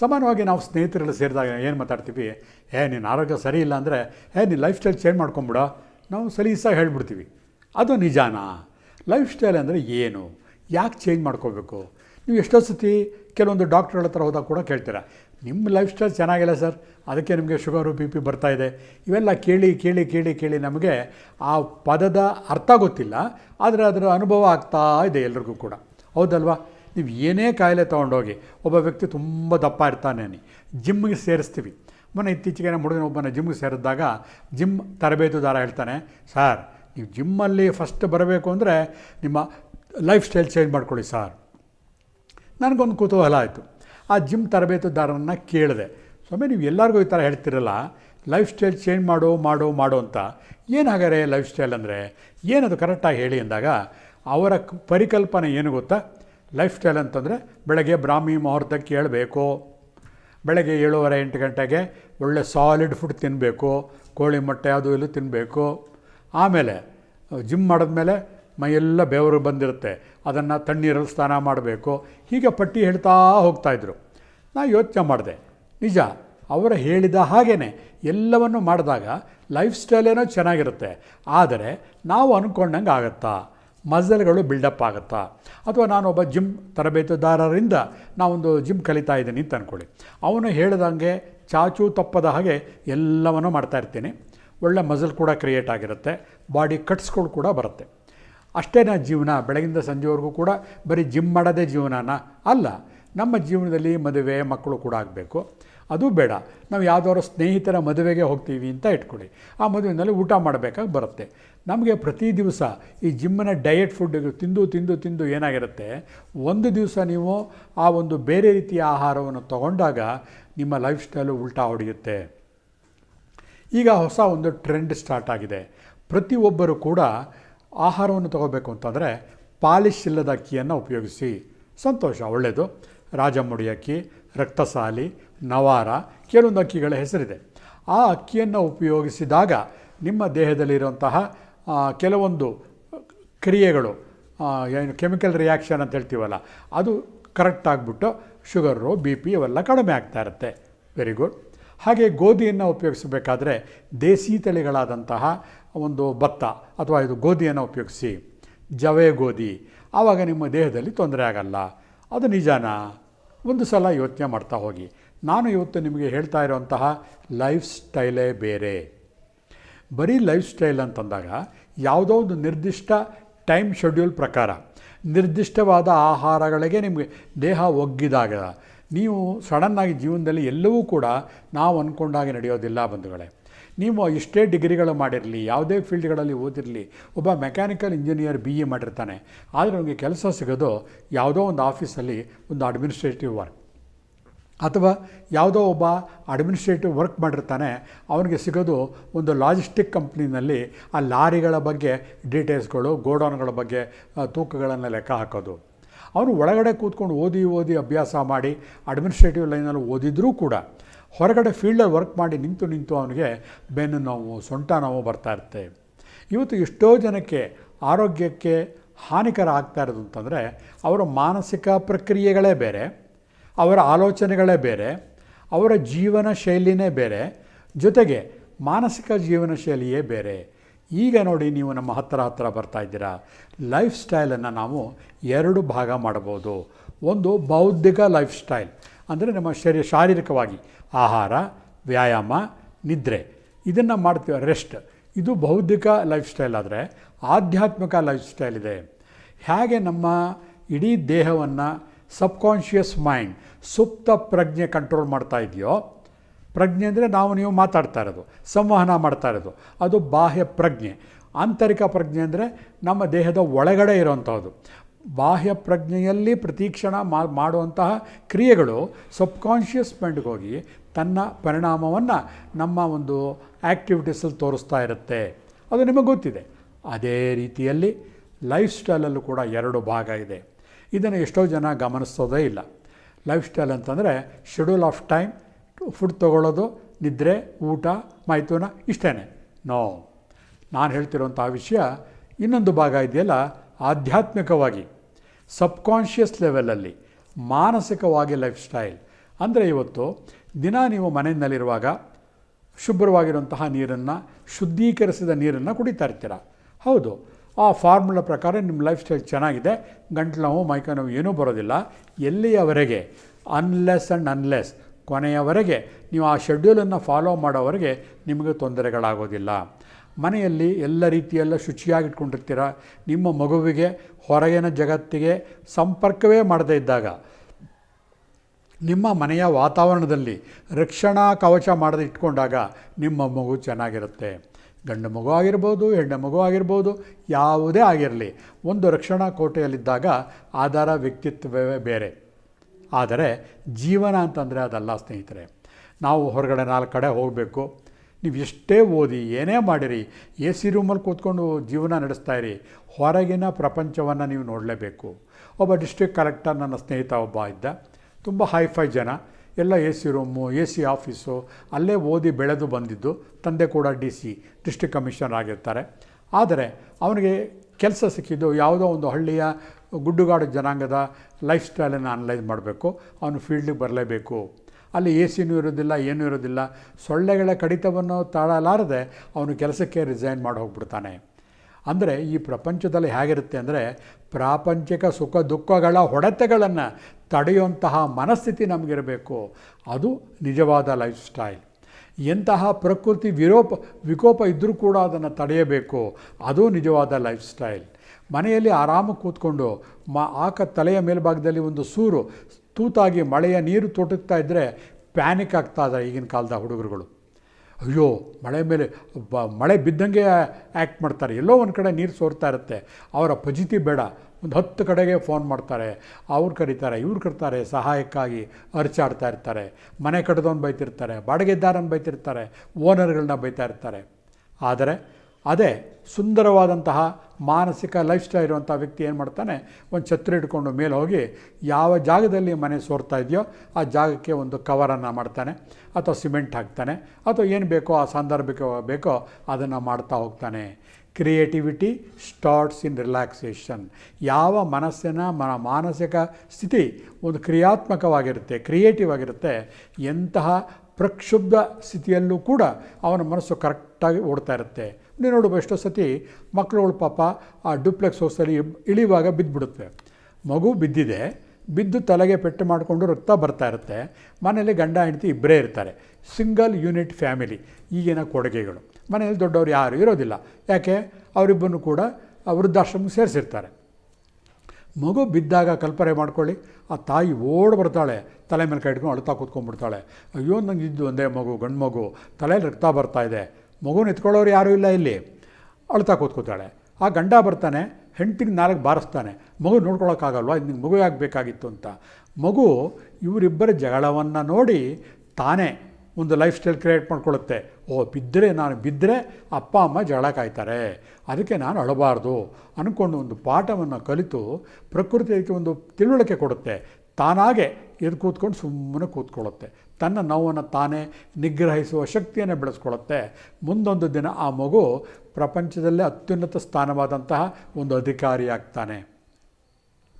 ಸಮಾನವಾಗಿ ನಾವು ಸ್ನೇಹಿತರೆಲ್ಲ ಸೇರಿದಾಗ ಏನು ಮಾತಾಡ್ತೀವಿ, ಏ ನಿನ್ನ ಆರೋಗ್ಯ ಸರಿ ಇಲ್ಲ ಅಂದರೆ, ಏ ನಿನ್ನ ಲೈಫ್ ಸ್ಟೈಲ್ ಚೇಂಜ್ ಮಾಡ್ಕೊಂಬಿಡ. ನಾವು ಸಲೀಸಾಗಿ ಹೇಳ್ಬಿಡ್ತೀವಿ. ಅದು ನಿಜಾನಾ? ಲೈಫ್ ಸ್ಟೈಲ್ ಅಂದರೆ ಏನು? ಯಾಕೆ ಚೇಂಜ್ ಮಾಡ್ಕೋಬೇಕು? ನೀವು ಎಷ್ಟೋ ಸತಿ ಕೆಲವೊಂದು ಡಾಕ್ಟ್ರ್ಗಳ ಹತ್ರ ಹೋದಾಗ ಕೂಡ ಕೇಳ್ತೀರಾ ನಿಮ್ಮ ಲೈಫ್ ಸ್ಟೈಲ್ ಚೆನ್ನಾಗಿಲ್ಲ ಸರ್, ಅದಕ್ಕೆ ನಿಮಗೆ ಶುಗರು ಬಿ ಪಿ ಬರ್ತಾ ಇದೆ. ಇವೆಲ್ಲ ಕೇಳಿ ಕೇಳಿ ಕೇಳಿ ಕೇಳಿ ನಮಗೆ ಆ ಪದದ ಅರ್ಥ ಗೊತ್ತಿಲ್ಲ, ಆದರೆ ಅದರ ಅನುಭವ ಆಗ್ತಾ ಇದೆ ಎಲ್ರಿಗೂ ಕೂಡ. ಹೌದಲ್ವಾ? ನೀವು ಏನೇ ಕಾಯಿಲೆ ತೊಗೊಂಡೋಗಿ ಒಬ್ಬ ವ್ಯಕ್ತಿ ತುಂಬ ದಪ್ಪ ಇರ್ತಾನೆ ಜಿಮ್ಗೆ ಸೇರಿಸ್ತೀವಿ. ಮೊನ್ನೆ ಇತ್ತೀಚೆಗೆ ನಮ್ಮ ಹುಡುಗನ ಒಬ್ಬನ ಜಿಮ್ಗೆ ಸೇರಿದಾಗ ಜಿಮ್ ತರಬೇತುದಾರ ಹೇಳ್ತಾನೆ, ಸರ್, ನೀವು ಜಿಮ್ಮಲ್ಲಿ ಫಸ್ಟ್ ಬರಬೇಕು ಅಂದರೆ ನಿಮ್ಮ ಲೈಫ್ ಸ್ಟೈಲ್ ಚೇಂಜ್ ಮಾಡ್ಕೊಳ್ಳಿ ಸರ್. ನನಗೊಂದು ಕುತೂಹಲ ಆಯಿತು. ಆ ಜಿಮ್ ತರಬೇತುದಾರರನ್ನ ಕೇಳಿದೆ. ಸ್ವಾಮಿ, ನೀವು ಎಲ್ಲರಿಗೂ ಈ ಥರ ಹೇಳ್ತಿರಲ್ಲ ಲೈಫ್ ಸ್ಟೈಲ್ ಚೇಂಜ್ ಮಾಡು ಮಾಡು ಮಾಡು ಅಂತ. ಏನು ಹಾಗಾರೆ ಲೈಫ್ ಸ್ಟೈಲ್ ಅಂದರೆ? ಏನದು ಕರೆಕ್ಟಾಗಿ ಹೇಳಿ ಅಂದಾಗ, ಅವರ ಪರಿಕಲ್ಪನೆ ಏನು ಗೊತ್ತಾ? ಲೈಫ್ ಸ್ಟೈಲ್ ಅಂತಂದರೆ ಬೆಳಗ್ಗೆ ಬ್ರಾಹ್ಮಿ ಮುಹೂರ್ತಕ್ಕೆ ಹೇಳಬೇಕು ಬೆಳಗ್ಗೆ ಏಳುವರೆ ಎಂಟು ಗಂಟೆಗೆ ಒಳ್ಳೆ ಸಾಲಿಡ್ ಫುಡ್ ತಿನ್ನಬೇಕು ಕೋಳಿ ಮೊಟ್ಟೆ ಅದು ಇಲ್ಲೂ ತಿನ್ನಬೇಕು ಆಮೇಲೆ ಜಿಮ್ ಮಾಡಿದ್ಮೇಲೆ ಮೈಯೆಲ್ಲ ಬೆವರು ಬಂದಿರುತ್ತೆ. ಅದನ್ನು ತಣ್ಣೀರಲ್ಲಿ ಸ್ನಾನ ಮಾಡಬೇಕು. ಹೀಗೆ ಪಟ್ಟಿ ಹೇಳ್ತಾ ಹೋಗ್ತಾಯಿದ್ರು ನಾ ಯೋಚನೆ ಮಾಡಿದೆ. ನಿಜ, ಅವರು ಹೇಳಿದ ಹಾಗೇ ಎಲ್ಲವನ್ನು ಮಾಡಿದಾಗ ಲೈಫ್ ಸ್ಟೈಲೇನೋ ಚೆನ್ನಾಗಿರುತ್ತೆ. ಆದರೆ ನಾವು ಅಂದ್ಕೊಂಡಂಗೆ ಆಗುತ್ತಾ? ಮಸಲ್ಗಳು ಬಿಲ್ಡಪ್ ಆಗುತ್ತಾ? ಅಥವಾ ನಾನೊಬ್ಬ ಜಿಮ್ ತರಬೇತುದಾರರಿಂದ ನಾವೊಂದು ಜಿಮ್ ಕಲಿತಾ ಇದ್ದೀನಿ ಅಂತ ಅಂದ್ಕೊಳ್ಳಿ ಅವನು ಹೇಳ್ದಂಗೆ ಚಾಚು ತಪ್ಪದ ಹಾಗೆ ಎಲ್ಲವನ್ನು ಮಾಡ್ತಾ ಇರ್ತೀನಿ. ಒಳ್ಳೆ ಮಸಲ್ ಕೂಡ ಕ್ರಿಯೇಟ್ ಆಗಿರುತ್ತೆ. ಬಾಡಿ ಕಟ್ಸ್ಗಳು ಕೂಡ ಬರುತ್ತೆ. ಅಷ್ಟೇ ಜೀವನ, ಬೆಳಗಿಂದ ಸಂಜೆವರೆಗೂ ಕೂಡ ಬರೀ ಜಿಮ್ ಮಾಡೋದೇ ಜೀವನನ ಅಲ್ಲ, ನಮ್ಮ ಜೀವನದಲ್ಲಿ ಮದುವೆ, ಮಕ್ಕಳು ಕೂಡ ಆಗಬೇಕು. ಅದು ಬೇಡ. ನಾವು ಯಾವುದಾದ್ರು ಸ್ನೇಹಿತರ ಮದುವೆಗೆ ಹೋಗ್ತೀವಿ ಅಂತ ಇಟ್ಕೊಳ್ಳಿ. ಆ ಮದುವೆಯಲ್ಲಿ ಊಟ ಮಾಡಬೇಕಾಗಿ ಬರುತ್ತೆ. ನಮಗೆ ಪ್ರತಿ ದಿವಸ ಈ ಜಿಮ್ಮಿನ ಡಯಟ್ ಫುಡ್ ತಿಂದು ತಿಂದು ತಿಂದು ಏನಾಗಿರುತ್ತೆ? ಒಂದು ದಿವಸ ನೀವು ಆ ಒಂದು ಬೇರೆ ರೀತಿಯ ಆಹಾರವನ್ನು ತಗೊಂಡಾಗ ನಿಮ್ಮ ಲೈಫ್ ಸ್ಟೈಲು ಉಲ್ಟಾ ಹೊಡೆಯುತ್ತೆ. ಈಗ ಹೊಸ ಒಂದು ಟ್ರೆಂಡ್ ಸ್ಟಾರ್ಟ್ ಆಗಿದೆ. ಪ್ರತಿಯೊಬ್ಬರು ಕೂಡ ಆಹಾರವನ್ನು ತಗೋಬೇಕು ಅಂತಂದರೆ ಪಾಲಿಶ್ ಇಲ್ಲದ ಅಕ್ಕಿಯನ್ನು ಉಪಯೋಗಿಸಿ. ಸಂತೋಷ ಒಳ್ಳೆಯದು ರಾಜಮುಡಿ ಅಕ್ಕಿ, ರಕ್ತಸಾಲಿ ನವಾರ ಕೆಲವೊಂದು ಅಕ್ಕಿಗಳ ಹೆಸರಿದೆ. ಆ ಅಕ್ಕಿಯನ್ನು ಉಪಯೋಗಿಸಿದಾಗ ನಿಮ್ಮ ದೇಹದಲ್ಲಿರುವಂತಹ ಕೆಲವೊಂದು ಕ್ರಿಯೆಗಳು ಏನು ಕೆಮಿಕಲ್ ರಿಯಾಕ್ಷನ್ ಅಂತ ಹೇಳ್ತೀವಲ್ಲ, ಅದು ಕರೆಕ್ಟ್ ಆಗಿಬಿಟ್ಟು ಶುಗರು, ಬಿ ಪಿ ಇವೆಲ್ಲ ಕಡಿಮೆ ಆಗ್ತಾ ಇರುತ್ತೆ. ವೆರಿ ಗುಡ್ ಹಾಗೆ ಗೋಧಿಯನ್ನು ಉಪಯೋಗಿಸಬೇಕಾದ್ರೆ ದೇಸಿ ತಳಿಗಳಾದಂತಹ ಒಂದು ಭತ್ತ ಅಥವಾ ಇದು ಗೋಧಿಯನ್ನು ಉಪಯೋಗಿಸಿ. ಜವೆ ಗೋಧಿ, ಆವಾಗ ನಿಮ್ಮ ದೇಹದಲ್ಲಿ ತೊಂದರೆ ಆಗಲ್ಲ. ಅದು ನಿಜಾನ? ಒಂದು ಸಲ ಯೋಚನೆ ಮಾಡ್ತಾ ಹೋಗಿ. ನಾನು ಇವತ್ತು ನಿಮಗೆ ಹೇಳ್ತಾ ಇರುವಂತಹ ಲೈಫ್ ಸ್ಟೈಲೇ ಬೇರೆ. ಬರೀ ಲೈಫ್ ಸ್ಟೈಲ್ ಅಂತಂದಾಗ ಯಾವುದೋ ಒಂದು ನಿರ್ದಿಷ್ಟ ಟೈಮ್ ಶೆಡ್ಯೂಲ್ ಪ್ರಕಾರ, ನಿರ್ದಿಷ್ಟವಾದ ಆಹಾರಗಳಿಗೆ ನಿಮಗೆ ದೇಹ ಒಗ್ಗಿದಾಗ, ನೀವು ಸಡನ್ನಾಗಿ ಜೀವನದಲ್ಲಿ ಎಲ್ಲವೂ ಕೂಡ ನಾವು ಅಂದ್ಕೊಂಡಾಗಿ ನಡೆಯೋದಿಲ್ಲ ಬಂಧುಗಳೇ. ನೀವು ಇಷ್ಟೇ ಡಿಗ್ರಿಗಳು ಮಾಡಿರಲಿ, ಯಾವುದೇ ಫೀಲ್ಡ್ಗಳಲ್ಲಿ ಓದಿರಲಿ, ಒಬ್ಬ ಮೆಕ್ಯಾನಿಕಲ್ ಇಂಜಿನಿಯರ್ ಬಿ ಎ ಮಾಡಿರ್ತಾನೆ, ಆದರೆ ಅವನಿಗೆ ಕೆಲಸ ಸಿಗೋದು ಯಾವುದೋ ಒಂದು ಆಫೀಸಲ್ಲಿ ಒಂದು ಅಡ್ಮಿನಿಸ್ಟ್ರೇಟಿವ್ ವರ್ಕ್. ಅಥವಾ ಯಾವುದೋ ಒಬ್ಬ ಅಡ್ಮಿನಿಸ್ಟ್ರೇಟಿವ್ ವರ್ಕ್ ಮಾಡಿರ್ತಾನೆ, ಅವನಿಗೆ ಸಿಗೋದು ಒಂದು ಲಾಜಿಸ್ಟಿಕ್ ಕಂಪ್ನಿನಲ್ಲಿ ಆ ಲಾರಿಗಳ ಬಗ್ಗೆ ಡೀಟೇಲ್ಸ್ಗಳು ಗೋಡೌನ್ಗಳ ಬಗ್ಗೆ ತೂಕಗಳನ್ನು ಲೆಕ್ಕ ಹಾಕೋದು. ಅವನು ಒಳಗಡೆ ಕೂತ್ಕೊಂಡು ಓದಿ ಓದಿ ಅಭ್ಯಾಸ ಮಾಡಿ ಅಡ್ಮಿನಿಸ್ಟ್ರೇಟಿವ್ ಲೈನಲ್ಲಿ ಓದಿದ್ರೂ ಕೂಡ ಹೊರಗಡೆ ಫೀಲ್ಡಲ್ಲಿ ವರ್ಕ್ ಮಾಡಿ ನಿಂತು ನಿಂತು ಅವನಿಗೆ ಬೆನ್ನು ನೋವು, ಸೊಂಟ ನೋವು ಬರ್ತಾ ಇರುತ್ತೆ. ಇವತ್ತು ಎಷ್ಟೋ ಜನಕ್ಕೆ ಆರೋಗ್ಯಕ್ಕೆ ಹಾನಿಕರ ಆಗ್ತಾ ಇರೋದು ಅಂತಂದರೆ, ಅವರ ಮಾನಸಿಕ ಪ್ರಕ್ರಿಯೆಗಳೇ ಬೇರೆ. ಅವರ ಆಲೋಚನೆಗಳೇ ಬೇರೆ, ಅವರ ಜೀವನ ಶೈಲಿನೇ ಬೇರೆ, ಜೊತೆಗೆ ಮಾನಸಿಕ ಜೀವನ ಶೈಲಿಯೇ ಬೇರೆ. ಈಗ ನೋಡಿ ನೀವು ನಮ್ಮ ಹತ್ತಿರ ಹತ್ತಿರ ಬರ್ತಾ ಇದ್ದೀರಾ. ಲೈಫ್ ಸ್ಟೈಲನ್ನು ನಾವು ಎರಡು ಭಾಗ ಮಾಡ್ಬೋದು ಒಂದು ಬೌದ್ಧಿಕ ಲೈಫ್ ಸ್ಟೈಲ್ ಅಂದರೆ ನಮ್ಮ ಶರೀರ, ಶಾರೀರಿಕವಾಗಿ ಆಹಾರ, ವ್ಯಾಯಾಮ, ನಿದ್ರೆ. ಇದನ್ನು ಮಾಡ್ತೀವಿ, ರೆಸ್ಟ್. ಇದು ಬೌದ್ಧಿಕ ಲೈಫ್ ಸ್ಟೈಲ್ ಆದರೆ ಆಧ್ಯಾತ್ಮಿಕ ಲೈಫ್ ಸ್ಟೈಲ್ ಇದೆ. ಹೇಗೆ ನಮ್ಮ ಇಡೀ ದೇಹವನ್ನು ಸಬ್ಕಾನ್ಷಿಯಸ್ ಮೈಂಡ್, ಸುಪ್ತ ಪ್ರಜ್ಞೆ ಕಂಟ್ರೋಲ್ ಮಾಡ್ತಾ ಇದೆಯೋ? ಪ್ರಜ್ಞೆ ಅಂದರೆ ನಾವು ನೀವು ಮಾತಾಡ್ತಾ ಇರೋದು, ಸಂವಹನ ಮಾಡ್ತಾ ಇರೋದು. ಅದು ಬಾಹ್ಯ ಪ್ರಜ್ಞೆ. ಆಂತರಿಕ ಪ್ರಜ್ಞೆ ಅಂದರೆ ನಮ್ಮ ದೇಹದ ಒಳಗಡೆ ಇರೋವಂಥದ್ದು ಬಾಹ್ಯ ಪ್ರಜ್ಞೆಯಲ್ಲಿ ಪ್ರತೀಕ್ಷಣ ಮಾ, ಮಾಡುವಂತಹ ಕ್ರಿಯೆಗಳು ಸಬ್ಕಾನ್ಷಿಯಸ್ ಮೈಂಡ್ಗೆ ಹೋಗಿ ತನ್ನ ಪರಿಣಾಮವನ್ನು ನಮ್ಮ ಒಂದು ಆ್ಯಕ್ಟಿವಿಟೀಸಲ್ಲಿ ತೋರಿಸ್ತಾ ಇರುತ್ತೆ. ಅದು ನಿಮಗೆ ಗೊತ್ತಿದೆ. ಅದೇ ರೀತಿಯಲ್ಲಿ ಲೈಫ್ ಸ್ಟೈಲಲ್ಲೂ ಕೂಡ ಎರಡು ಭಾಗ ಇದೆ. ಇದನ್ನು ಎಷ್ಟೋ ಜನ ಗಮನಿಸೋದೇ ಇಲ್ಲ. ಲೈಫ್ ಸ್ಟೈಲ್ ಅಂತಂದರೆ ಶೆಡ್ಯೂಲ್ ಆಫ್ ಟೈಮ್ ಫುಡ್ ತೊಗೊಳ್ಳೋದು, ನಿದ್ರೆ, ಊಟ, ಮೈಥುನ ಇಷ್ಟೇ ನೋ ನಾನು ಹೇಳ್ತಿರೋಂಥ ವಿಷಯ ಇನ್ನೊಂದು ಭಾಗ ಇದೆಯಲ್ಲ, ಆಧ್ಯಾತ್ಮಿಕವಾಗಿ ಸಬ್ಕಾನ್ಷಿಯಸ್ ಲೆವೆಲಲ್ಲಿ ಮಾನಸಿಕವಾಗಿ ಲೈಫ್ ಸ್ಟೈಲ್ ಅಂದರೆ ಇವತ್ತು ದಿನ ನೀವು ಮನೆಯಲ್ಲಿರುವಾಗ ಶುಭ್ರವಾಗಿರುವಂತಹ ನೀರನ್ನು, ಶುದ್ಧೀಕರಿಸಿದ ನೀರನ್ನು ಕುಡಿತಾ ಇರ್ತೀರ? ಹೌದು. ಆ ಫಾರ್ಮುಲಾ ಪ್ರಕಾರ ನಿಮ್ಮ ಲೈಫ್ ಸ್ಟೈಲ್ ಚೆನ್ನಾಗಿದೆ. ಗಂಟ್ಲು ನೋವು, ಮೈಕೈ ನೋವು ಏನೂ ಬರೋದಿಲ್ಲ. ಎಲ್ಲಿಯವರೆಗೆ? ಅನ್ಲೆಸ್ ಆ್ಯಂಡ್ ಅನ್ಲೆಸ್ ಕೊನೆಯವರೆಗೆ. ನೀವು ಆ ಶೆಡ್ಯೂಲನ್ನು ಫಾಲೋ ಮಾಡೋವರೆಗೆ ನಿಮಗೆ ತೊಂದರೆಗಳಾಗೋದಿಲ್ಲ. ಮನೆಯಲ್ಲಿ ಎಲ್ಲ ರೀತಿಯೆಲ್ಲ ಶುಚಿಯಾಗಿಟ್ಕೊಂಡಿರ್ತೀರ. ನಿಮ್ಮ ಮಗುವಿಗೆ, ಹೊರಗಿನ ಜಗತ್ತಿಗೆ ಸಂಪರ್ಕವೇ ಮಾಡದೇ ಇದ್ದಾಗ, ನಿಮ್ಮ ಮನೆಯ ವಾತಾವರಣದಲ್ಲಿ ರಕ್ಷಣಾ ಕವಚ ಮಾಡದೆ ಇಟ್ಕೊಂಡಾಗ ನಿಮ್ಮ ಮಗು ಚೆನ್ನಾಗಿರುತ್ತೆ. ಗಂಡು ಮಗು ಆಗಿರ್ಬೋದು, ಹೆಣ್ಣು ಮಗು ಆಗಿರ್ಬೋದು, ಯಾವುದೇ ಆಗಿರಲಿ, ಒಂದು ರಕ್ಷಣಾ ಕೋಟೆಯಲ್ಲಿದ್ದಾಗ ಆಧಾರ ವ್ಯಕ್ತಿತ್ವವೇ ಬೇರೆ. ಆದರೆ ಜೀವನ ಅಂತಂದರೆ ಅದಲ್ಲ, ಸ್ನೇಹಿತರೆ. ನಾವು ಹೊರಗಡೆ ನಾಲ್ಕು ಕಡೆ ಹೋಗಬೇಕು. ನೀವು ಎಷ್ಟೇ ಓದಿ, ಏನೇ ಮಾಡಿರಿ, ಎ ಸಿ ರೂಮಲ್ಲಿ ಕೂತ್ಕೊಂಡು ಜೀವನ ನಡೆಸ್ತಾ ಇರಿ. ಹೊರಗಿನ ಪ್ರಪಂಚವನ್ನು ನೀವು ನೋಡಲೇಬೇಕು. ಒಬ್ಬ ಡಿಸ್ಟ್ರಿಕ್ಟ್ ಕಲೆಕ್ಟರ್ ನನ್ನ ಸ್ನೇಹಿತ ಒಬ್ಬ ಇದ್ದ. ತುಂಬ ಹೈಫೈ ಜನ. ಎಲ್ಲ A C room, A C office, ಅಲ್ಲೇ ಓದಿ ಬೆಳೆದು ಬಂದಿದ್ದು ತಂದೆ ಕೂಡ ಡಿ ಸಿ ಡಿಸ್ಟಿಕ್ ಕಮಿಷನರ್ ಆಗಿರ್ತಾರೆ. ಆದರೆ ಅವನಿಗೆ ಕೆಲಸ ಸಿಕ್ಕಿದ್ದು ಯಾವುದೋ ಒಂದು ಹಳ್ಳಿಯ ಗುಡ್ಡುಗಾಡು ಜನಾಂಗದ ಲೈಫ್ ಸ್ಟೈಲನ್ನು ಅನಲೈಸ್ ಮಾಡಬೇಕು, ಅವನು ಫೀಲ್ಡಿಗೆ ಬರಲೇಬೇಕು. ಅಲ್ಲಿ ಎ ಸಿನೂ ಇರೋದಿಲ್ಲ, ಏನೂ ಇರೋದಿಲ್ಲ. ಸೊಳ್ಳೆಗಳ ಕಡಿತವನ್ನು ತಾಳಲಾರದೆ ಅವನು ಕೆಲಸಕ್ಕೆ ರಿಸೈನ್ ಮಾಡಿ ಹೋಗ್ಬಿಡ್ತಾನೆ. ಅಂದರೆ ಈ ಪ್ರಪಂಚದಲ್ಲಿ ಹೇಗಿರುತ್ತೆ ಅಂದರೆ ಪ್ರಾಪಂಚಿಕ ಸುಖ ದುಃಖಗಳ ಹೊಡೆತಗಳನ್ನು ತಡೆಯುವಂತಹ ಮನಸ್ಥಿತಿ ನಮಗಿರಬೇಕು. ಅದು ನಿಜವಾದ ಲೈಫ್ ಸ್ಟೈಲ್. ಎಂತಹ ಪ್ರಕೃತಿ ವಿರೋಪ, ವಿಕೋಪ ಇದ್ದರೂ ಕೂಡ ಅದನ್ನು ತಡೆಯಬೇಕು. ಅದು ನಿಜವಾದ ಲೈಫ್ ಸ್ಟೈಲ್. ಮನೆಯಲ್ಲಿ ಆರಾಮ ಕೂತ್ಕೊಂಡು ಮ, ಆಕ ತಲೆಯ ಮೇಲ್ಭಾಗದಲ್ಲಿ ಒಂದು ಸೂರು, ತೂತಾಗಿ ಮಳೆಯ ನೀರು ತೊಟಕ್ತಾ ಇದ್ದರೆ ಪ್ಯಾನಿಕ್ ಆಗ್ತಾ ಇದೆ ಈಗಿನ ಕಾಲದ ಹುಡುಗರುಗಳು. ಅಯ್ಯೋ, ಮಳೆ ಮೇಲೆ, ಬ, ಮಳೆ ಬಿದ್ದಂಗೆ ಆ್ಯಕ್ಟ್ ಮಾಡ್ತಾರೆ. ಎಲ್ಲೋ ಒಂದು ಕಡೆ ನೀರು ಸೋರ್ತಾ ಇರುತ್ತೆ. ಅವರ ಫಜಿತಿ ಬೇಡ. ಒಂದು ಹತ್ತು ಕಡೆಗೆ ಫೋನ್ ಮಾಡ್ತಾರೆ. ಅವ್ರು ಕರೀತಾರೆ, ಇವ್ರು ಕರೀತಾರೆ, ಸಹಾಯಕ್ಕಾಗಿ ಅರ್ಚಾಡ್ತಾ ಇರ್ತಾರೆ. ಮನೆ ಕಟ್ಟದವನು ಬೈತಿರ್ತಾರೆ ಬಾಡಿಗೆದ್ದಾರನ್ನು ಬೈತಿರ್ತಾರೆ ಓನರ್ಗಳನ್ನ ಬೈತಾ ಇರ್ತಾರೆ. ಆದರೆ ಅದೇ ಸುಂದರವಾದಂತಹ ಮಾನಸಿಕ ಲೈಫ್ ಸ್ಟೈಲ್ ಇರುವಂಥ ವ್ಯಕ್ತಿ ಏನು ಮಾಡ್ತಾನೆ? ಒಂದು ಛತ್ರಿ ಹಿಡ್ಕೊಂಡು ಮೇಲೆ ಹೋಗಿ ಯಾವ ಜಾಗದಲ್ಲಿ ಮನೆ ಸೋರ್ತಾ ಇದೆಯೋ ಆ ಜಾಗಕ್ಕೆ ಒಂದು ಕವರನ್ನು ಮಾಡ್ತಾನೆ, ಅಥವಾ ಸಿಮೆಂಟ್ ಹಾಕ್ತಾನೆ, ಅಥವಾ ಏನು ಬೇಕೋ ಆ ಸಂದರ್ಭಕ್ಕೆ ಬೇಕೋ ಅದನ್ನು ಮಾಡ್ತಾ ಹೋಗ್ತಾನೆ. ಕ್ರಿಯೇಟಿವಿಟಿ ಸ್ಟಾರ್ಟ್ಸ್ ಇನ್ ರಿಲ್ಯಾಕ್ಸೇಷನ್ ಯಾವ ಮನಸ್ಸಿನ ಮನ ಮಾನಸಿಕ ಸ್ಥಿತಿ ಒಂದು ಕ್ರಿಯಾತ್ಮಕವಾಗಿರುತ್ತೆ ಕ್ರಿಯೇಟಿವ್ ಆಗಿರುತ್ತೆ, ಎಂತಹ ಪ್ರಕ್ಷುಬ್ಧ ಸ್ಥಿತಿಯಲ್ಲೂ ಕೂಡ ಅವನ ಮನಸ್ಸು ಕರೆಕ್ಟಾಗಿ ಓಡ್ತಾ ಇರುತ್ತೆ. ನೀವು ನೋಡುವ ಎಷ್ಟೋ ಸತಿ ಮಕ್ಕಳುಗಳು ಪಾಪ ಆ ಡುಪ್ಲೆಕ್ಸ್ ಹೌಸಲ್ಲಿ ಇಳಿಯುವಾಗ ಬಿದ್ದುಬಿಡುತ್ತೆ ಮಗು ಬಿದ್ದಿದೆ, ಬಿದ್ದು ತಲೆಗೆ ಪೆಟ್ಟು ಮಾಡಿಕೊಂಡು ರಕ್ತ ಬರ್ತಾ ಇರುತ್ತೆ. ಮನೆಯಲ್ಲಿ ಗಂಡ, ಹೆಂಡತಿ ಇಬ್ಬರೇ ಇರ್ತಾರೆ. ಸಿಂಗಲ್ ಯೂನಿಟ್ ಫ್ಯಾಮಿಲಿ ಈಗಿನ ಕೊಡುಗೆಗಳು. ಮನೆಯಲ್ಲಿ ದೊಡ್ಡವರು ಯಾರು ಇರೋದಿಲ್ಲ. ಯಾಕೆ? ಅವರಿಬ್ಬರನ್ನು ಕೂಡ ವೃದ್ಧಾಶ್ರಮಕ್ಕೆ ಸೇರಿಸಿರ್ತಾರೆ. ಮಗು ಬಿದ್ದಾಗ ಕಲ್ಪನೆ ಮಾಡ್ಕೊಳ್ಳಿ, ಆ ತಾಯಿ ಓಡ್ ಬರ್ತಾಳೆ. ತಲೆ ಮೇಲೆ ಕೈ ಇಟ್ಕೊಂಡು ಅಳ್ತಾ ಕೂತ್ಕೊಂಡ್ಬಿಡ್ತಾಳೆ. ಅಯ್ಯೋ ನಂಗೆ ಇದ್ದು ಒಂದೇ ಮಗು ಗಂಡು ಮಗು ತಲೆಯಲ್ಲಿ ರಕ್ತ ಬರ್ತಾ ಇದೆ. ಮಗುನ ಎತ್ಕೊಳ್ಳೋರು ಯಾರೂ ಇಲ್ಲ ಇಲ್ಲಿ. ಅಳ್ತಾ ಕೂತ್ಕೋತಾಳೆ ಆ ಗಂಡ ಬರ್ತಾನೆ ಹೆಂಡ್ತಿಗೆ ನಾಲ್ಕು ಬಾರಿಸ್ತಾನೆ. ಮಗು ನೋಡ್ಕೊಳಕ್ಕಾಗಲ್ವಾ? ನಿಮ್ಗೆ ಮಗು ಯಾಕೆ ಬೇಕಾಗಿತ್ತು ಅಂತ. ಮಗು ಇವರಿಬ್ಬರ ಜಗಳವನ್ನು ನೋಡಿ ತಾನೇ ಒಂದು ಲೈಫ್ ಸ್ಟೈಲ್ ಕ್ರಿಯೇಟ್ ಮಾಡ್ಕೊಳ್ಳುತ್ತೆ. ಓ ಬಿದ್ದರೆ ನಾನು ಬಿದ್ದರೆ ಅಪ್ಪ, ಅಮ್ಮ ಜಗಳ ಕಾಯ್ತಾರೆ. ಅದಕ್ಕೆ ನಾನು ಅಳಬಾರ್ದು ಅಂದ್ಕೊಂಡು ಒಂದು ಪಾಠವನ್ನು ಕಲಿತು ಪ್ರಕೃತಿ ಅದಕ್ಕೆ ಒಂದು ತಿಳುವಳಿಕೆ ಕೊಡುತ್ತೆ. ತಾನಾಗೆ ಎದ್ದು ಕೂತ್ಕೊಂಡು ಸುಮ್ಮನೆ ಕೂತ್ಕೊಳ್ಳುತ್ತೆ. ತನ್ನ ನೋವನ್ನು ತಾನೇ ನಿಗ್ರಹಿಸುವ ಶಕ್ತಿಯನ್ನು ಬೆಳೆಸ್ಕೊಳ್ಳುತ್ತೆ. ಮುಂದೊಂದು ದಿನ ಆ ಮಗು ಪ್ರಪಂಚದಲ್ಲೇ ಅತ್ಯುನ್ನತ ಸ್ಥಾನವಾದಂತಹ ಒಂದು ಅಧಿಕಾರಿಯಾಗ್ತಾನೆ.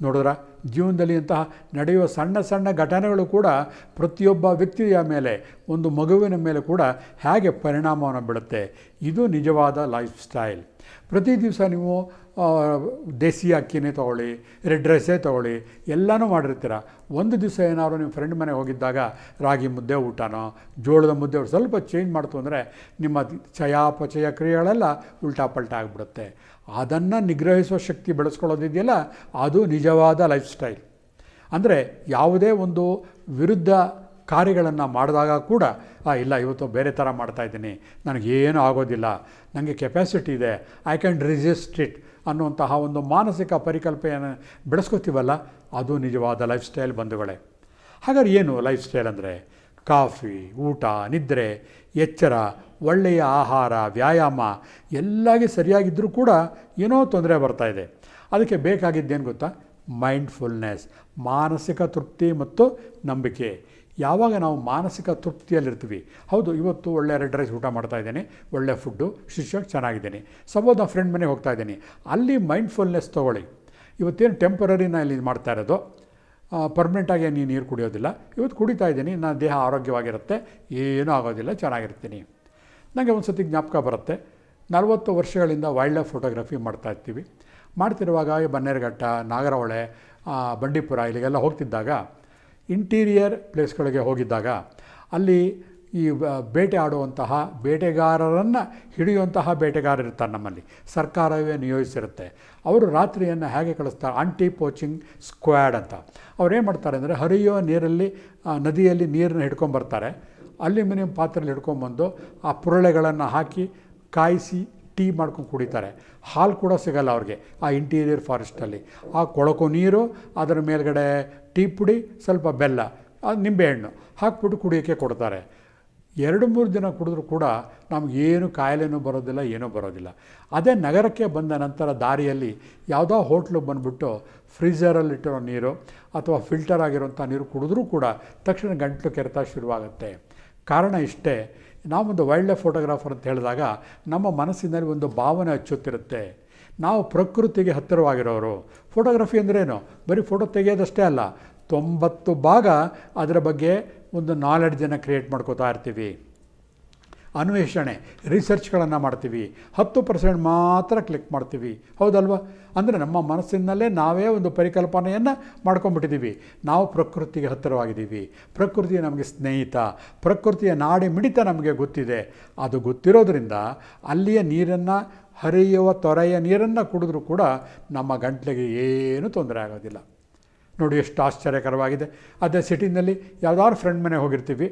ನೋಡಿದ್ರ? ಜೀವನದಲ್ಲಿ ಇಂತಹ ನಡೆಯುವ ಸಣ್ಣ ಸಣ್ಣ ಘಟನೆಗಳು ಕೂಡ ಪ್ರತಿಯೊಬ್ಬ ವ್ಯಕ್ತಿಯ ಮೇಲೆ, ಒಂದು ಮಗುವಿನ ಮೇಲೆ ಕೂಡ ಹೇಗೆ ಪರಿಣಾಮವನ್ನು ಬೀಳುತ್ತೆ. ಇದು ನಿಜವಾದ ಲೈಫ್ ಸ್ಟೈಲ್. ಪ್ರತಿ ದಿವಸ ನೀವು ದೇಸಿ ಅಕ್ಕಿನೇ ತೊಗೊಳ್ಳಿ ರೆಡ್ ರೈಸೇ ತೊಗೊಳ್ಳಿ, ಎಲ್ಲನೂ ಮಾಡಿರ್ತೀರ. ಒಂದು ದಿವಸ ಏನಾದ್ರು ನಿಮ್ಮ ಫ್ರೆಂಡ್ ಮನೆಗೆ ಹೋಗಿದ್ದಾಗ ರಾಗಿ ಮುದ್ದೆ ಊಟನೋ, ಜೋಳದ ಮುದ್ದೆ ಸ್ವಲ್ಪ ಚೇಂಜ್ ಮಾಡ್ತು ಅಂದರೆ ನಿಮ್ಮ ಚಯಾಪಚಯ ಕ್ರಿಯೆಗಳೆಲ್ಲ ಉಲ್ಟಾ ಪಲ್ಟಾ ಆಗಿಬಿಡುತ್ತೆ. ಅದನ್ನು ನಿಗ್ರಹಿಸುವ ಶಕ್ತಿ ಬೆಳೆಸ್ಕೊಳ್ಳೋದಿದೆಯಲ್ಲ, ಅದು ನಿಜವಾದ ಲೈಫ್ ಸ್ಟೈಲ್ ಅಂದರೆ ಯಾವುದೇ ಒಂದು ವಿರುದ್ಧ ಕಾರ್ಯಗಳನ್ನು ಮಾಡಿದಾಗ ಕೂಡ ಇಲ್ಲ, ಇವತ್ತು ಬೇರೆ ಥರ ಮಾಡ್ತಾಯಿದ್ದೀನಿ ನನಗೇನು ಆಗೋದಿಲ್ಲ ನನಗೆ ಕೆಪಾಸಿಟಿ ಇದೆ ಐ ಕ್ಯಾನ್ ರಿಸಿಸ್ಟ್ ಇಟ್ ಅನ್ನುವಂತಹ ಒಂದು ಮಾನಸಿಕ ಪರಿಕಲ್ಪನೆಯನ್ನು ಬೆಳೆಸ್ಕೋತೀವಲ್ಲ, ಅದು ನಿಜವಾದ ಲೈಫ್ ಸ್ಟೈಲ್ ಬಂಧುಗಳೇ. ಹಾಗಾದ್ರೆ ಏನು ಲೈಫ್ ಸ್ಟೈಲ್ ಅಂದರೆ? ಕಾಫಿ, ಊಟ, ನಿದ್ರೆ, ಎಚ್ಚರ, ಒಳ್ಳೆಯ ಆಹಾರ, ವ್ಯಾಯಾಮ, ಎಲ್ಲಾಗಿ ಸರಿಯಾಗಿದ್ದರೂ ಕೂಡ ಏನೋ ತೊಂದರೆ ಬರ್ತಾಯಿದೆ ಅದಕ್ಕೆ ಬೇಕಾಗಿದ್ದೇನು ಗೊತ್ತಾ? ಮೈಂಡ್ಫುಲ್ನೆಸ್ ಮಾನಸಿಕ ತೃಪ್ತಿ ಮತ್ತು ನಂಬಿಕೆ. ಯಾವಾಗ ನಾವು ಮಾನಸಿಕ ತೃಪ್ತಿಯಲ್ಲಿರ್ತೀವಿ. ಹೌದು, ಇವತ್ತು ಒಳ್ಳೆ ರೆಡ್ ರೈಸ್ ಊಟ ಮಾಡ್ತಾ ಇದ್ದೇನೆ, ಒಳ್ಳೆ ಫುಡ್ಡು ಶಿಷ್ಯಕ್ಕೆ ಚೆನ್ನಾಗಿದ್ದೀನಿ. ಸಪೋಸ್ ಫ್ರೆಂಡ್ ಮನೆಗೆ ಹೋಗ್ತಾ ಇದ್ದೀನಿ. ಅಲ್ಲಿ ಮೈಂಡ್ಫುಲ್ನೆಸ್ ತೊಗೊಳ್ಳಿ. ಇವತ್ತೇನು ಟೆಂಪರರಿ ನಾನು ಇಲ್ಲಿ ಮಾಡ್ತಾ ಇರೋದು? ಪರ್ಮನೆಂಟಾಗಿ ನೀನು ನೀರು ಕುಡಿಯೋದಿಲ್ಲ. ಇವತ್ತು ಕುಡಿತಾ ಇದ್ದೀನಿ, ನನ್ನ ದೇಹ ಆರೋಗ್ಯವಾಗಿರುತ್ತೆ, ಏನೂ ಆಗೋದಿಲ್ಲ, ಚೆನ್ನಾಗಿರ್ತೀನಿ. ನನಗೆ ಒಂದು ಸತಿ ಜ್ಞಾಪಕ ಬರುತ್ತೆ. ನಲವತ್ತು ವರ್ಷಗಳಿಂದ ವೈಲ್ಡ್ ಲೈಫ್ ಫೋಟೋಗ್ರಫಿ ಮಾಡ್ತಾ ಇರ್ತೀವಿ. ಮಾಡ್ತಿರುವಾಗ ಬನ್ನೇರಘಟ್ಟ, ನಾಗರಹೊಳೆ ಬಂಡೀಪುರ, ಇಲ್ಲಿಗೆಲ್ಲ ಹೋಗ್ತಿದ್ದಾಗ ಇಂಟೀರಿಯರ್ ಪ್ಲೇಸ್ಗಳಿಗೆ ಹೋಗಿದ್ದಾಗ ಅಲ್ಲಿ ಈ ಬೇಟೆ ಆಡುವಂತಹ ಬೇಟೆಗಾರರನ್ನು ಹಿಡಿಯುವಂತಹ ಬೇಟೆಗಾರರಿರ್ತಾರೆ ನಮ್ಮಲ್ಲಿ. ಸರ್ಕಾರವೇ ನಿಯೋಜಿಸಿರುತ್ತೆ. ಅವರು ರಾತ್ರಿಯನ್ನು ಹೇಗೆ ಕಳಿಸ್ತಾರೆ? ಆಂಟಿ ಪೋಚಿಂಗ್ ಸ್ಕ್ವಾಡ್ ಅಂತ. ಅವ್ರೇನು ಮಾಡ್ತಾರೆ ಅಂದರೆ ಹರಿಯೋ ನೀರಲ್ಲಿ ನದಿಯಲ್ಲಿ ನೀರನ್ನು ಹಿಡ್ಕೊಂಬರ್ತಾರೆ. ಅಲ್ಯೂಮಿನಿಯಂ ಪಾತ್ರೆಯಲ್ಲಿ ಹಿಡ್ಕೊಂಬಂದು ಆ ಪುರಳೆಗಳನ್ನು ಹಾಕಿ ಕಾಯಿಸಿ ಟೀ ಮಾಡ್ಕೊಂಡು ಕುಡಿತಾರೆ. ಹಾಲು ಕೂಡ ಸಿಗಲ್ಲ ಅವ್ರಿಗೆ ಆ ಇಂಟೀರಿಯರ್ ಫಾರೆಸ್ಟಲ್ಲಿ. ಆ ಕೊಳಕು ನೀರು, ಅದರ ಮೇಲ್ಗಡೆ ಟೀ ಪುಡಿ, ಸ್ವಲ್ಪ ಬೆಲ್ಲ ಅದು ನಿಂಬೆಹಣ್ಣು ಹಾಕ್ಬಿಟ್ಟು ಕುಡಿಯೋಕ್ಕೆ ಕೊಡ್ತಾರೆ. ಎರಡು ಮೂರು ದಿನ ಕುಡಿದ್ರೂ ಕೂಡ ನಮಗೇನು ಕಾಯಿಲೆನೂ ಬರೋದಿಲ್ಲ, ಏನೂ ಬರೋದಿಲ್ಲ. ಅದೇ ನಗರಕ್ಕೆ ಬಂದ ನಂತರ ದಾರಿಯಲ್ಲಿ ಯಾವುದೋ ಹೋಟ್ಲಿಗೆ ಬಂದುಬಿಟ್ಟು ಫ್ರೀಜರಲ್ಲಿಟ್ಟಿರೋ ನೀರು ಅಥವಾ ಫಿಲ್ಟರ್ ಆಗಿರೋಂಥ ನೀರು ಕುಡಿದ್ರೂ ಕೂಡ ತಕ್ಷಣ ಗಂಟಲು ಕೆರೆತ ಶುರುವಾಗುತ್ತೆ. ಕಾರಣ ಇಷ್ಟೇ ನಾವೊಂದು ವೈಲ್ಡ್ ಲೈಫ್ ಫೋಟೋಗ್ರಾಫರ್ ಅಂತ ಹೇಳಿದಾಗ ನಮ್ಮ ಮನಸ್ಸಿನಲ್ಲಿ ಒಂದು ಭಾವನೆ ಹಚ್ಚುತ್ತಿರುತ್ತೆ. ನಾವು ಪ್ರಕೃತಿಗೆ ಹತ್ತಿರವಾಗಿರೋರು. ಫೋಟೋಗ್ರಫಿ ಅಂದ್ರೇನು? ಬರೀ ಫೋಟೋ ತೆಗೆಯೋದಷ್ಟೇ ಅಲ್ಲ, ತೊಂಬತ್ತು ಭಾಗ ಅದರ ಬಗ್ಗೆ ಒಂದು ನಾಲೆಡ್ಜನ್ನು ಕ್ರಿಯೇಟ್ ಮಾಡ್ಕೋತಾ ಇರ್ತೀವಿ. ಅನ್ವೇಷಣೆ ರಿಸರ್ಚ್ಗಳನ್ನು ಮಾಡ್ತೀವಿ. ಹತ್ತು ಪರ್ಸೆಂಟ್ ಮಾತ್ರ ಕ್ಲಿಕ್ ಮಾಡ್ತೀವಿ. ಹೌದಲ್ವಾ? ಅಂದರೆ ನಮ್ಮ ಮನಸ್ಸಿನಲ್ಲೇ ನಾವೇ ಒಂದು ಪರಿಕಲ್ಪನೆಯನ್ನು ಮಾಡ್ಕೊಂಡ್ಬಿಟ್ಟಿದ್ದೀವಿ ನಾವು ಪ್ರಕೃತಿಗೆ ಹತ್ತಿರವಾಗಿದ್ದೀವಿ ಪ್ರಕೃತಿ ನಮಗೆ ಸ್ನೇಹಿತ. ಪ್ರಕೃತಿಯ ನಾಡಿ ಮಿಡಿತ ನಮಗೆ ಗೊತ್ತಿದೆ. ಅದು ಗೊತ್ತಿರೋದ್ರಿಂದ ಅಲ್ಲಿಯ ನೀರನ್ನು, ಹರಿಯುವ ತೊರೆಯ ನೀರನ್ನು ಕುಡಿದ್ರೂ ಕೂಡ ನಮ್ಮ ಗಂಟ್ಲಿಗೆ ಏನೂ ತೊಂದರೆ ಆಗೋದಿಲ್ಲ. ನೋಡಿ ಎಷ್ಟು ಆಶ್ಚರ್ಯಕರವಾಗಿದೆ. ಅದೇ ಸಿಟಿನಲ್ಲಿ ಯಾವುದಾದ್ರು ಫ್ರೆಂಡ್ ಮನೆ ಹೋಗಿರ್ತೀವಿ.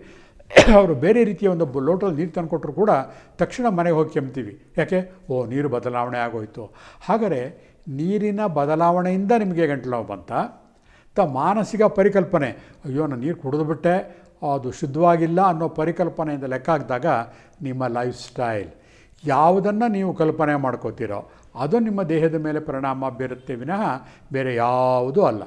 ಅವರು ಬೇರೆ ರೀತಿಯ ಒಂದು ಲೋಟದಲ್ಲಿ ನೀರು ತಂದುಕೊಟ್ರು ಕೂಡ ತಕ್ಷಣ ಮನೆಗೆ ಹೋಗಿ ಕೆಮ್ತೀವಿ. ಯಾಕೆ? ಓ, ನೀರು ಬದಲಾವಣೆ ಆಗೋಯಿತು. ಹಾಗಾದರೆ ನೀರಿನ ಬದಲಾವಣೆಯಿಂದ ನಿಮಗೆ ಗಂಟಲು ನೋವು ಬಂತ? ಮಾನಸಿಕ ಪರಿಕಲ್ಪನೆ. ಅಯ್ಯೋ, ನಾನು ನೀರು ಕುಡಿದ್ಬಿಟ್ಟೆ ಅದು ಶುದ್ಧವಾಗಿಲ್ಲ ಅನ್ನೋ ಪರಿಕಲ್ಪನೆಯಿಂದ ಲೆಕ್ಕ ಹಾಕಿದಾಗ ನಿಮ್ಮ ಲೈಫ್ ಸ್ಟೈಲ್. ಯಾವುದನ್ನು ನೀವು ಕಲ್ಪನೆ ಮಾಡ್ಕೋತೀರೋ, ಅದು ನಿಮ್ಮ ದೇಹದ ಮೇಲೆ ಪರಿಣಾಮ ಬೀರುತ್ತೆ ವಿನಃ ಬೇರೆ ಯಾವುದೂ ಅಲ್ಲ.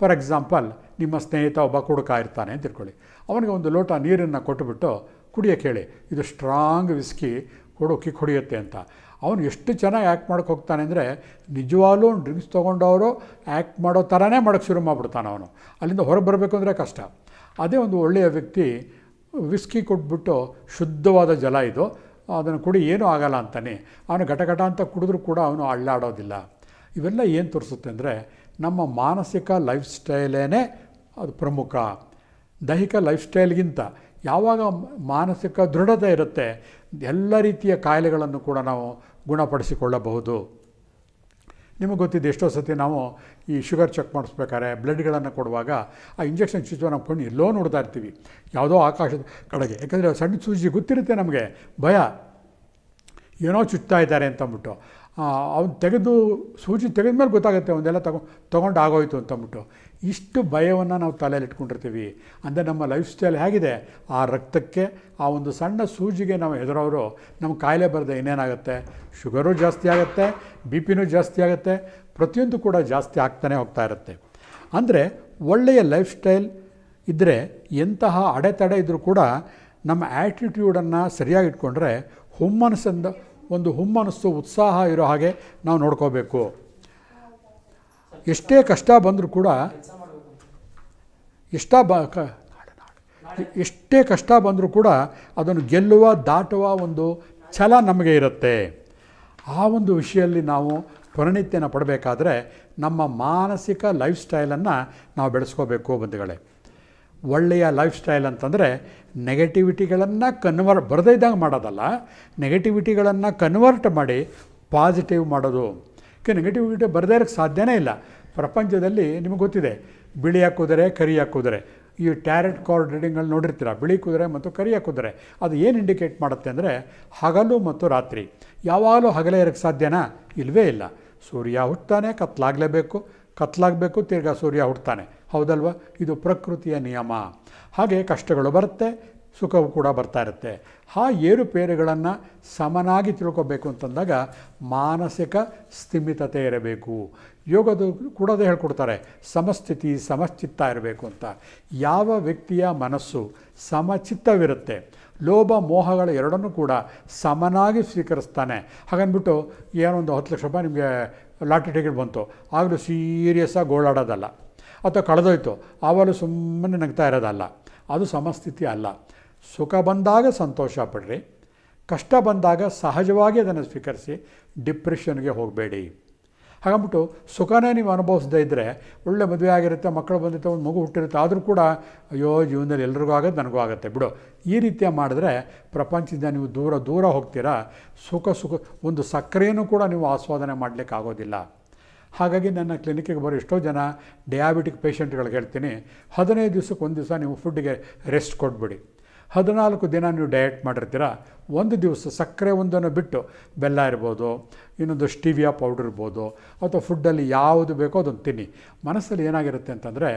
ಫಾರ್ ಎಕ್ಸಾಂಪಲ್, ನಿಮ್ಮ ಸ್ನೇಹಿತ ಒಬ್ಬ ಕುಡುಕ ಇರ್ತಾನೆ ಅಂತ ತಿಳ್ಕೊಳ್ಳಿ. ಅವನಿಗೆ ಒಂದು ಲೋಟ ನೀರನ್ನು ಕೊಟ್ಟುಬಿಟ್ಟು ಕುಡಿಯೋಕ್ಕೆ ಹೇಳಿ ಇದು ಸ್ಟ್ರಾಂಗ್ ವಿಸ್ಕಿ ಕೊಡು ಕಿಕ್ ಅಂತ. ಅವನು ಎಷ್ಟು ಚೆನ್ನಾಗಿ ಆ್ಯಕ್ಟ್ ಮಾಡೋಕೆ ಹೋಗ್ತಾನೆ ಅಂದರೆ, ನಿಜವಾಗ್ಲೂ ಡ್ರಿಂಕ್ಸ್ ತೊಗೊಂಡವರು ಆ್ಯಕ್ಟ್ ಮಾಡೋ ಥರನೇ ಮಾಡೋಕ್ಕೆ ಶುರು ಮಾಡಿಬಿಡ್ತಾನೆ ಅವನು. ಅಲ್ಲಿಂದ ಹೊರಗೆ ಬರಬೇಕು ಅಂದರೆ ಕಷ್ಟ. ಅದೇ ಒಂದು ಒಳ್ಳೆಯ ವ್ಯಕ್ತಿ ವಿಸ್ಕಿ ಕೊಟ್ಬಿಟ್ಟು ಶುದ್ಧವಾದ ಜಲ ಇದು, ಅದನ್ನು ಕುಡಿ, ಏನೂ ಆಗಲ್ಲ ಅಂತಾನೆ. ಅವನು ಘಟಘಟ ಅಂತ ಕುಡಿದ್ರೂ ಕೂಡ ಅವನು ಅಳ್ಳಾಡೋದಿಲ್ಲ. ಇವೆಲ್ಲ ಏನು ತೋರಿಸುತ್ತೆ ಅಂದರೆ, ನಮ್ಮ ಮಾನಸಿಕ ಲೈಫ್ ಸ್ಟೈಲೇ ಅದು ಪ್ರಮುಖ. ದೈಹಿಕ ಲೈಫ್ ಸ್ಟೈಲ್ಗಿಂತ ಯಾವಾಗ ಮಾನಸಿಕ ದೃಢತೆ ಇರುತ್ತೆ, ಎಲ್ಲ ರೀತಿಯ ಕಾಯಿಲೆಗಳನ್ನು ಕೂಡ ನಾವು ಗುಣಪಡಿಸಿಕೊಳ್ಳಬಹುದು. ನಿಮಗೆ ಗೊತ್ತಿದೆ, ಎಷ್ಟೋ ಸತಿ ನಾವು ಈ ಶುಗರ್ ಚೆಕ್ ಮಾಡಿಸ್ಬೇಕಾದ್ರೆ ಬ್ಲಡ್ಗಳನ್ನು ಕೊಡುವಾಗ ಆ ಇಂಜೆಕ್ಷನ್ ಚುಚ್ಚುವ ನಮ್ಮ ಕಣ್ಣು ಎಲ್ಲೋ ನೋಡ್ತಾ ಇರ್ತೀವಿ. ಯಾವುದೋ ಆಕಾಶದ ಕಡೆಗೆ, ಯಾಕಂದರೆ ಸಣ್ಣ ಸೂಜಿ ಗೊತ್ತಿರುತ್ತೆ ನಮಗೆ, ಭಯ. ಏನೋ ಚುಚ್ತಾ ಇದ್ದಾರೆ ಅಂತಂದ್ಬಿಟ್ಟು. ಅವ್ನು ತೆಗೆದು ಸೂಜಿ ತೆಗೆದ ಮೇಲೆ ಗೊತ್ತಾಗುತ್ತೆ, ಒಂದೆಲ್ಲ ತಗೊ, ತೊಗೊಂಡು ಆಗೋಯ್ತು ಅಂತಂದ್ಬಿಟ್ಟು ಇಷ್ಟು ಭಯವನ್ನು ನಾವು ತಲೆಯಲ್ಲಿ ಇಟ್ಕೊಂಡಿರ್ತೀವಿ. ಅಂದರೆ ನಮ್ಮ ಲೈಫ್ ಸ್ಟೈಲ್ ಹೇಗಿದೆ? ಆ ರಕ್ತಕ್ಕೆ, ಆ ಒಂದು ಸಣ್ಣ ಸೂಜಿಗೆ ನಾವು ಹೆದರೋರು ನಮ್ಮ ಕಾಯಿಲೆ ಬರದೆ ಇನ್ನೇನಾಗುತ್ತೆ? ಶುಗರು ಜಾಸ್ತಿ ಆಗುತ್ತೆ, ಬಿ ಪಿನೂ ಜಾಸ್ತಿ ಆಗುತ್ತೆ, ಪ್ರತಿಯೊಂದು ಕೂಡ ಜಾಸ್ತಿ ಆಗ್ತಾನೆ ಹೋಗ್ತಾ ಇರುತ್ತೆ. ಅಂದರೆ ಒಳ್ಳೆಯ ಲೈಫ್ ಸ್ಟೈಲ್ ಇದ್ದರೆ ಎಂತಹ ಅಡೆತಡೆ ಇದ್ದರೂ ಕೂಡ ನಮ್ಮ ಆ್ಯಟಿಟ್ಯೂಡನ್ನು ಸರಿಯಾಗಿ ಇಟ್ಕೊಂಡ್ರೆ ಒಂದು ಹುಮ್ಮನಸ್ಸು, ಉತ್ಸಾಹ ಇರೋ ಹಾಗೆ ನಾವು ನೋಡ್ಕೋಬೇಕು. ಎಷ್ಟೇ ಕಷ್ಟ ಬಂದರೂ ಕೂಡ ಇಷ್ಟ ಬ, ಕ, ಎಷ್ಟೇ ಕಷ್ಟ ಬಂದರೂ ಕೂಡ ಅದನ್ನು ಗೆಲ್ಲುವ, ದಾಟುವ ಒಂದು ಛಲ ನಮಗೆ ಇರುತ್ತೆ. ಆ ಒಂದು ವಿಷಯದಲ್ಲಿ ನಾವು ಪರಿಣಿತಿಯನ್ನು ಪಡಬೇಕಾದ್ರೆ ನಮ್ಮ ಮಾನಸಿಕ ಲೈಫ್ ಸ್ಟೈಲನ್ನು ನಾವು ಬೆಳೆಸ್ಕೋಬೇಕು ಬಂಧುಗಳೇ. ಒಳ್ಳೆಯ ಲೈಫ್ ಸ್ಟೈಲ್ ಅಂತಂದರೆ ನೆಗೆಟಿವಿಟಿಗಳನ್ನು ಕನ್ವರ್ ಬರದೇ ಇದ್ದಂಗೆ ಮಾಡೋದಲ್ಲ ನೆಗೆಟಿವಿಟಿಗಳನ್ನು ಕನ್ವರ್ಟ್ ಮಾಡಿ ಪಾಸಿಟಿವ್ ಮಾಡೋದು. ನೆಗೆಟಿವಿಟಿ ಬರದೇ ಇರೋಕ್ಕೆ ಸಾಧ್ಯನೇ ಇಲ್ಲ. ಪ್ರಪಂಚದಲ್ಲಿ ನಿಮಗೆ ಗೊತ್ತಿದೆ, ಬಿಳಿ ಕುದುರೆ ಕರಿ ಕುದುರೆ ಈ ಟ್ಯಾರೆಟ್ ಕಾರ್ಡ್ ರೀಡಿಂಗಲ್ಲಿ ನೋಡಿರ್ತೀರ, ಬಿಳಿ ಕುದುರೆ ಮತ್ತು ಕರಿ ಕುದುರೆ ಅದು ಏನು ಇಂಡಿಕೇಟ್ ಮಾಡುತ್ತೆ ಅಂದರೆ ಹಗಲು ಮತ್ತು ರಾತ್ರಿ. ಯಾವಾಗಲೂ ಹಗಲೇ ಇರೋಕ್ಕೆ ಸಾಧ್ಯನಾ? ಇಲ್ಲವೇ ಇಲ್ಲ. ಸೂರ್ಯ ಹುಟ್ತಾನೆ, ಕತ್ಲಾಗಲೇಬೇಕು. ಕತ್ಲಾಗಬೇಕು, ತಿರ್ಗಾ ಸೂರ್ಯ ಹುಡ್ತಾನೆ ಹೌದಲ್ವ? ಇದು ಪ್ರಕೃತಿಯ ನಿಯಮ. ಹಾಗೆ ಕಷ್ಟಗಳು ಬರುತ್ತೆ, ಸುಖವು ಕೂಡ ಬರ್ತಾ ಇರುತ್ತೆ. ಆ ಏರುಪೇರುಗಳನ್ನು ಸಮನಾಗಿ ತಿಳ್ಕೊಬೇಕು ಅಂತಂದಾಗ ಮಾನಸಿಕ ಸ್ಥಿಮಿತತೆ ಇರಬೇಕು. ಯೋಗದ ಕೂಡ ಅದೇ ಹೇಳ್ಕೊಡ್ತಾರೆ, ಸಮಸ್ಥಿತಿ ಸಮಚಿತ್ತ ಇರಬೇಕು ಅಂತ. ಯಾವ ವ್ಯಕ್ತಿಯ ಮನಸ್ಸು ಸಮಚಿತ್ತವಿರುತ್ತೆ, ಲೋಭ ಮೋಹಗಳ ಎರಡನ್ನೂ ಕೂಡ ಸಮನಾಗಿ ಸ್ವೀಕರಿಸ್ತಾನೆ. ಹಾಗನ್ಬಿಟ್ಟು ಏನೊಂದು ಹತ್ತು ಲಕ್ಷ ರೂಪಾಯಿ ನಿಮಗೆ ಲಾಟ್ರಿ ಟಿಕೆಟ್ ಬಂತು, ಆಗಲೂ ಸೀರಿಯಸ್ಸಾಗಿ ಗೋಳಾಡೋದಲ್ಲ. ಅಥವಾ ಕಳೆದೋಯ್ತು. ಆವಾಗಲೂ ಸುಮ್ಮನೆ ನಗ್ತಾ ಇರೋದಲ್ಲ. ಅದು ಸಮಸ್ಥಿತಿ ಅಲ್ಲ. ಸುಖ ಬಂದಾಗ ಸಂತೋಷ ಪಡ್ರಿ. ಕಷ್ಟ ಬಂದಾಗ ಸಹಜವಾಗಿ ಅದನ್ನು ಸ್ವೀಕರಿಸಿ ಡಿಪ್ರೆಷನ್ಗೆ ಹೋಗಬೇಡಿ. ಹಾಗಂಬಿಟ್ಟು ಸುಖನೇ ನೀವು ಅನುಭವಿಸದೇ ಇದ್ದರೆ ಒಳ್ಳೆ ಮದುವೆ ಆಗಿರುತ್ತೆ, ಮಕ್ಕಳು ಬಂದಿರುತ್ತೆ ಒಂದು ಮಗು ಹುಟ್ಟಿರುತ್ತೆ, ಆದರೂ ಕೂಡ ಅಯ್ಯೋ, ಜೀವನದಲ್ಲಿ ಎಲ್ರಿಗೂ ಆಗೋದು ನನಗೂ ಆಗುತ್ತೆ. ಬಿಡು. ಈ ರೀತಿಯ ಮಾಡಿದ್ರೆ ಪ್ರಪಂಚದಿಂದ ನೀವು ದೂರ ದೂರ ಹೋಗ್ತೀರಾ. ಸುಖ ಸುಖ, ಒಂದು ಸಕ್ಕರೆಯನ್ನು ಕೂಡ ನೀವು ಆಸ್ವಾದನೆ ಮಾಡಲಿಕ್ಕೆ ಆಗೋದಿಲ್ಲ ಹಾಗಾಗಿ ನನ್ನ ಕ್ಲಿನಿಕ್ಕಿಗೆ ಬರೋ ಎಷ್ಟೋ ಜನ ಡಯಾಬಿಟಿಕ್ ಪೇಷಂಟ್ಗಳಿಗೆ ಹೇಳ್ತೀನಿ, ಹದಿನೈದು ದಿವಸಕ್ಕೆ ಒಂದು ದಿವಸ ನೀವು ಫುಡ್ಗೆ ರೆಸ್ಟ್ ಕೊಟ್ಬಿಡಿ ಹದಿನಾಲ್ಕು ದಿನ ನೀವು ಡಯಟ್ ಮಾಡಿರ್ತೀರ, ಒಂದು ದಿವಸ ಸಕ್ಕರೆ ಒಂದನ್ನು ಬಿಟ್ಟು ಬೆಲ್ಲ ಇರ್ಬೋದು, ಇನ್ನೊಂದು ಸ್ಟೀವಿಯಾ ಪೌಡ್ರ್ ಇರ್ಬೋದು, ಅಥವಾ ಫುಡ್ಡಲ್ಲಿ ಯಾವುದು ಬೇಕೋ ಅದನ್ನು ತಿನ್ನಿ. ಮನಸ್ಸಲ್ಲಿ ಏನಾಗಿರುತ್ತೆ ಅಂತಂದರೆ,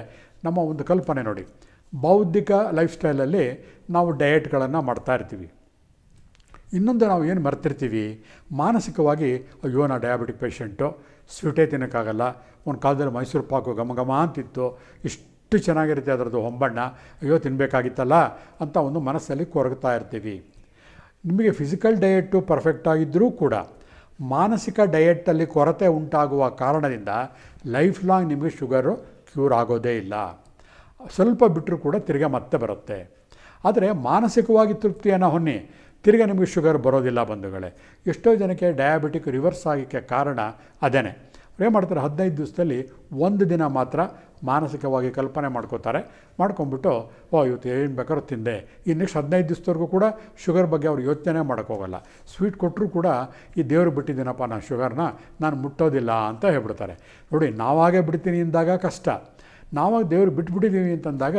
ನಮ್ಮ ಒಂದು ಕಲ್ಪನೆ ನೋಡಿ, ಬೌದ್ಧಿಕ ಲೈಫ್ ಸ್ಟೈಲಲ್ಲಿ ನಾವು ಡಯಟ್ಗಳನ್ನು ಮಾಡ್ತಾ ಇರ್ತೀವಿ. ಇನ್ನೊಂದು ನಾವು ಏನು ಮರ್ತಿರ್ತೀವಿ, ಮಾನಸಿಕವಾಗಿ, ಅಯ್ಯೋ, ನಾ ಡಯಾಬಿಟಿಕ್ ಪೇಷಂಟು ಸ್ವೀಟೇ ತಿನ್ನೋಕ್ಕಾಗಲ್ಲ. ಒಂದು ಕಾಲದಲ್ಲಿ ಮೈಸೂರು ಪಾಕು ಘಮ ಘಮ ಅಂತಿತ್ತು. ಇಷ್ಟು ಚೆನ್ನಾಗಿರುತ್ತೆ ಅದರದ್ದು ಹೊಂಬಣ್ಣ. ಅಯ್ಯೋ ತಿನ್ನಬೇಕಾಗಿತ್ತಲ್ಲ ಅಂತ ಒಂದು ಮನಸ್ಸಲ್ಲಿ ಕೊರಗ್ತಾ ಇರ್ತೀವಿ. ನಿಮಗೆ ಫಿಸಿಕಲ್ ಡಯೆಟ್ಟು ಪರ್ಫೆಕ್ಟ್ ಆಗಿದ್ದರೂ ಕೂಡ ಮಾನಸಿಕ ಡಯೆಟ್ಟಲ್ಲಿ ಕೊರತೆ ಉಂಟಾಗುವ ಕಾರಣದಿಂದ ಲೈಫ್ ಲಾಂಗ್ ನಿಮಗೆ ಶುಗರು ಕ್ಯೂರ್ ಆಗೋದೇ ಇಲ್ಲ. ಸ್ವಲ್ಪ ಬಿಟ್ಟರೂ ಕೂಡ ತಿರ್ಗಾ ಮತ್ತೆ ಬರುತ್ತೆ. ಆದರೆ ಮಾನಸಿಕವಾಗಿ ತೃಪ್ತಿಯನ್ನು ಹೊನ್ನಿ. ತಿರ್ಗಾ ನಿಮಗೆ ಶುಗರ್ ಬರೋದಿಲ್ಲ ಬಂಧುಗಳೇ. ಎಷ್ಟೋ ಜನಕ್ಕೆ ಡಯಾಬಿಟಿಕ್ ರಿವರ್ಸ್ ಆಗೋಕ್ಕೆ ಕಾರಣ ಅದೇನೆ. ಏನು ಮಾಡ್ತಾರೆ? ಹದಿನೈದು ದಿವಸದಲ್ಲಿ ಒಂದು ದಿನ ಮಾತ್ರ ಮಾನಸಿಕವಾಗಿ ಕಲ್ಪನೆ ಮಾಡ್ಕೋತಾರೆ. ಮಾಡ್ಕೊಂಬಿಟ್ಟು ಓ, ಇವತ್ತು ಏನು ಬೇಕಾದ್ರೂ ತಿಂದೆ. ಈ ನೆಕ್ಸ್ಟ್ ಹದಿನೈದು ದಿವಸದವರೆಗೂ ಕೂಡ ಶುಗರ್ ಬಗ್ಗೆ ಅವ್ರು ಯೋಚನೆ ಮಾಡೋಕ್ಕೋಗಲ್ಲ ಸ್ವೀಟ್ ಕೊಟ್ಟರೂ ಕೂಡ ಈ ದೇವರು ಬಿಟ್ಟಿದ್ದೀನಪ್ಪ ನಾನು ಶುಗರ್ನ, ನಾನು ಮುಟ್ಟೋದಿಲ್ಲ ಅಂತ ಹೇಳ್ಬಿಡ್ತಾರೆ. ನೋಡಿ, ನಾವಾಗೇ ಬಿಡ್ತೀನಿ ಅಂದಾಗ ಕಷ್ಟ. ನಾವಾಗ ದೇವರು ಬಿಟ್ಬಿಟ್ಟಿದ್ದೀವಿ ಅಂತಂದಾಗ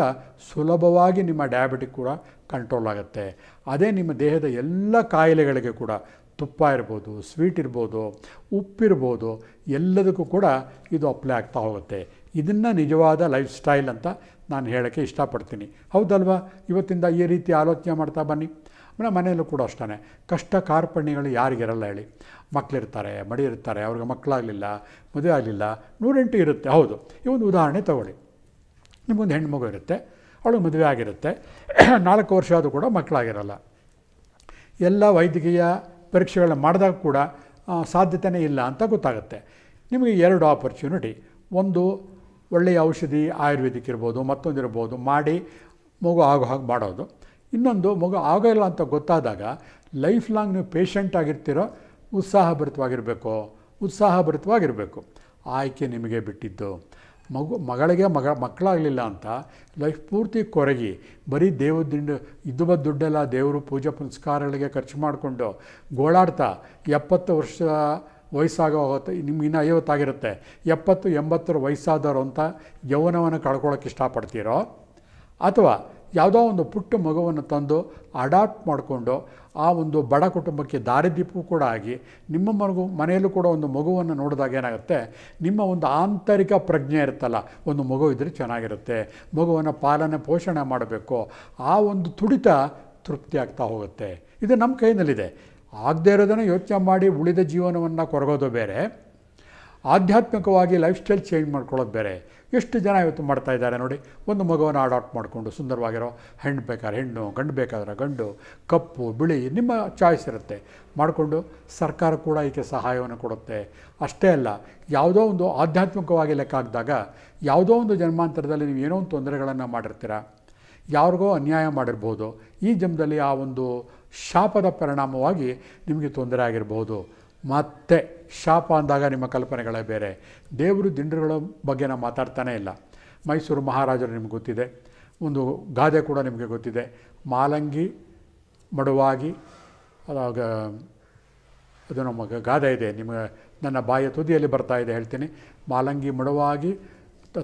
ಸುಲಭವಾಗಿ ನಿಮ್ಮ ಡಯಾಬಿಟಿಕ್ ಕೂಡ ಕಂಟ್ರೋಲ್ ಆಗುತ್ತೆ. ಅದೇ ನಿಮ್ಮ ದೇಹದ ಎಲ್ಲ ಕಾಯಿಲೆಗಳಿಗೆ ಕೂಡ ತುಪ್ಪ ಇರ್ಬೋದು ಸ್ವೀಟ್ ಇರ್ಬೋದು ಉಪ್ಪಿರ್ಬೋದು ಎಲ್ಲದಕ್ಕೂ ಕೂಡ ಇದು ಅಪ್ಲೈ ಆಗ್ತಾ ಹೋಗುತ್ತೆ. ಇದನ್ನು ನಿಜವಾದ ಲೈಫ್ ಸ್ಟೈಲ್ ಅಂತ ನಾನು ಹೇಳೋಕ್ಕೆ ಇಷ್ಟಪಡ್ತೀನಿ. ಹೌದಲ್ವಾ? ಇವತ್ತಿಂದ ಈ ರೀತಿ ಆಲೋಚನೆ ಮಾಡ್ತಾ ಬನ್ನಿ. ಆಮೇಲೆ ಮನೆಯಲ್ಲೂ ಕೂಡ ಅಷ್ಟೇ ಕಷ್ಟ ಕಾರ್ಪಣ್ಯಗಳು ಯಾರಿಗಿರಲ್ಲ ಹೇಳಿ. ಮಕ್ಕಳಿರ್ತಾರೆ ಮಡಿ ಇರ್ತಾರೆ ಅವ್ರಿಗೆ ಮಕ್ಕಳಾಗಲಿಲ್ಲ, ಮದುವೆ ಆಗಲಿಲ್ಲ, ನೂರೆಂಟು ಇರುತ್ತೆ. ಹೌದು. ಈ ಒಂದು ಉದಾಹರಣೆ ತಗೊಳ್ಳಿ. ನಿಮಗೊಂದು ಹೆಣ್ಮಗು ಇರುತ್ತೆ. ಅವಳು ಮದುವೆ ಆಗಿರುತ್ತೆ. ನಾಲ್ಕು ವರ್ಷ ಆದರೂ ಕೂಡ ಮಕ್ಕಳಾಗಿರಲ್ಲ. ಎಲ್ಲ ವೈದ್ಯಕೀಯ ಪರೀಕ್ಷೆಗಳನ್ನ ಮಾಡಿದಾಗ ಕೂಡ ಸಾಧ್ಯತೆಯೇ ಇಲ್ಲ ಅಂತ ಗೊತ್ತಾಗುತ್ತೆ. ನಿಮಗೆ ಎರಡು ಆಪರ್ಚುನಿಟಿ ಒಂದು, ಒಳ್ಳೆಯ ಔಷಧಿ ಆಯುರ್ವೇದಿಕ್ ಇರ್ಬೋದು ಮತ್ತೊಂದು ಇರ್ಬೋದು ಮಾಡಿ ಮಗು ಆಗೋ ಹಾಗೆ ಮಾಡೋದು. ಇನ್ನೊಂದು ಮಗು ಆಗೋಲ್ಲ ಅಂತ ಗೊತ್ತಾದಾಗ ಲೈಫ್ ಲಾಂಗ್ ನೀವು ಪೇಷಂಟ್ ಆಗಿರ್ತೀರೋ, ಉತ್ಸಾಹಭರಿತವಾಗಿರಬೇಕು ಉತ್ಸಾಹಭರಿತವಾಗಿರಬೇಕು. ಆಯ್ಕೆ ನಿಮಗೆ ಬಿಟ್ಟಿದ್ದು. ಮಗು, ಮಗಳಿಗೆ ಮಗ, ಮಕ್ಕಳಾಗಲಿಲ್ಲ ಅಂತ ಲೈಫ್ ಪೂರ್ತಿ ಕೊರಗಿ, ಬರೀ ದೇವ್ರ ದಿಂಡು ಇದ್ದುವ ದುಡ್ಡೆಲ್ಲ ದೇವರು ಪೂಜೆ ಪುನಸ್ಕಾರಗಳಿಗೆ ಖರ್ಚು ಮಾಡಿಕೊಂಡು ಗೋಳಾಡ್ತಾ ಎಪ್ಪತ್ತು ವರ್ಷ ವಯಸ್ಸಾಗೋ ನಿಮ್ಗೆ ಇನ್ನೂ ಐವತ್ತಾಗಿರುತ್ತೆ, ಎಪ್ಪತ್ತು, ಎಂಬತ್ತರ ವಯಸ್ಸಾದವರು ಅಂತ ಯೌವನವನ್ನು ಕಳ್ಕೊಳ್ಳೋಕೆ ಇಷ್ಟಪಡ್ತೀರೋ? ಅಥವಾ ಯಾವುದೋ ಒಂದು ಪುಟ್ಟ ಮಗುವನ್ನು ತಂದು ಅಡಾಪ್ಟ್ ಮಾಡಿಕೊಂಡು ಆ ಒಂದು ಬಡ ಕುಟುಂಬಕ್ಕೆ ದಾರಿದೀಪವೂ ಕೂಡ ಆಗಿ ನಿಮ್ಮ ಮಗು ಮನೆಯಲ್ಲೂ ಕೂಡ ಒಂದು ಮಗುವನ್ನು ನೋಡಿದಾಗ ಏನಾಗುತ್ತೆ? ನಿಮ್ಮ ಒಂದು ಆಂತರಿಕ ಪ್ರಜ್ಞೆ ಇರುತ್ತಲ್ಲ, ಒಂದು ಮಗು ಇದ್ದರೆ ಚೆನ್ನಾಗಿರುತ್ತೆ, ಮಗುವನ್ನು ಪಾಲನೆ, ಪೋಷಣೆ ಮಾಡಬೇಕು, ಆ ಒಂದು ತುಡಿತ ತೃಪ್ತಿ ಆಗ್ತಾ ಹೋಗುತ್ತೆ. ಇದು ನಮ್ಮ ಕೈನಲ್ಲಿದೆ ಆಗದೇ ಇರೋದನ್ನು ಯೋಚನೆ ಮಾಡಿ ಉಳಿದ ಜೀವನವನ್ನು ಕೊರಗೋದು ಬೇರೆ, ಆಧ್ಯಾತ್ಮಿಕವಾಗಿ ಲೈಫ್ ಸ್ಟೈಲ್ ಚೇಂಜ್ ಮಾಡ್ಕೊಳ್ಳೋದು ಬೇರೆ. ಎಷ್ಟು ಜನ ಇವತ್ತು ಮಾಡ್ತಾ ಇದ್ದಾರೆ ನೋಡಿ. ಒಂದು ಮಗುವನ್ನು ಅಡಾಪ್ಟ್ ಮಾಡಿಕೊಂಡು ಸುಂದರವಾಗಿರೋ ಹೆಣ್ಣು ಬೇಕಾದ್ರೆ ಹೆಣ್ಣು, ಗಂಡು ಬೇಕಾದ್ರೆ ಗಂಡು, ಕಪ್ಪು, ಬಿಳಿ, ನಿಮ್ಮ ಚಾಯ್ಸ್ ಇರುತ್ತೆ. ಮಾಡಿಕೊಂಡು ಸರ್ಕಾರ ಕೂಡ ಇದಕ್ಕೆ ಸಹಾಯವನ್ನು ಕೊಡುತ್ತೆ. ಅಷ್ಟೇ ಅಲ್ಲ, ಯಾವುದೋ ಒಂದು ಆಧ್ಯಾತ್ಮಿಕವಾಗಿ ಲೆಕ್ಕ ಹಾಕಿದಾಗ, ಯಾವುದೋ ಒಂದು ಜನ್ಮಾಂತರದಲ್ಲಿ ನೀವು ಏನೋ ಒಂದು ತೊಂದರೆಗಳನ್ನು ಮಾಡಿರ್ತೀರ, ಯಾರಿಗೋ ಅನ್ಯಾಯ ಮಾಡಿರ್ಬೋದು, ಈ ಜನ್ಮದಲ್ಲಿ ಆ ಒಂದು ಶಾಪದ ಪರಿಣಾಮವಾಗಿ ನಿಮಗೆ ತೊಂದರೆ ಆಗಿರ್ಬೋದು. ಮತ್ತೆ ಶಾಪ ಅಂದಾಗ ನಿಮ್ಮ ಕಲ್ಪನೆಗಳೇ ಬೇರೆ. ದೇವರು ದಿಂಡ್ರುಗಳ ಬಗ್ಗೆ ನಾವು ಮಾತಾಡ್ತಾನೇ ಇಲ್ಲ. ಮೈಸೂರು ಮಹಾರಾಜರು ನಿಮ್ಗೆ ಗೊತ್ತಿದೆ. ಒಂದು ಗಾದೆ ಕೂಡ ನಿಮಗೆ ಗೊತ್ತಿದೆ. ಮಾಲಂಗಿ, ಮಡುವಾಗಿ, ಅದಾಗ ಅದು ನಮ್ಮ ಗಾದೆ ಇದೆ. ನಿಮಗೆ ನನ್ನ ಬಾಯ ತುದಿಯಲ್ಲಿ ಬರ್ತಾ ಇದೆ, ಹೇಳ್ತೀನಿ. ಮಾಲಂಗಿ, ಮಡುವಾಗಿ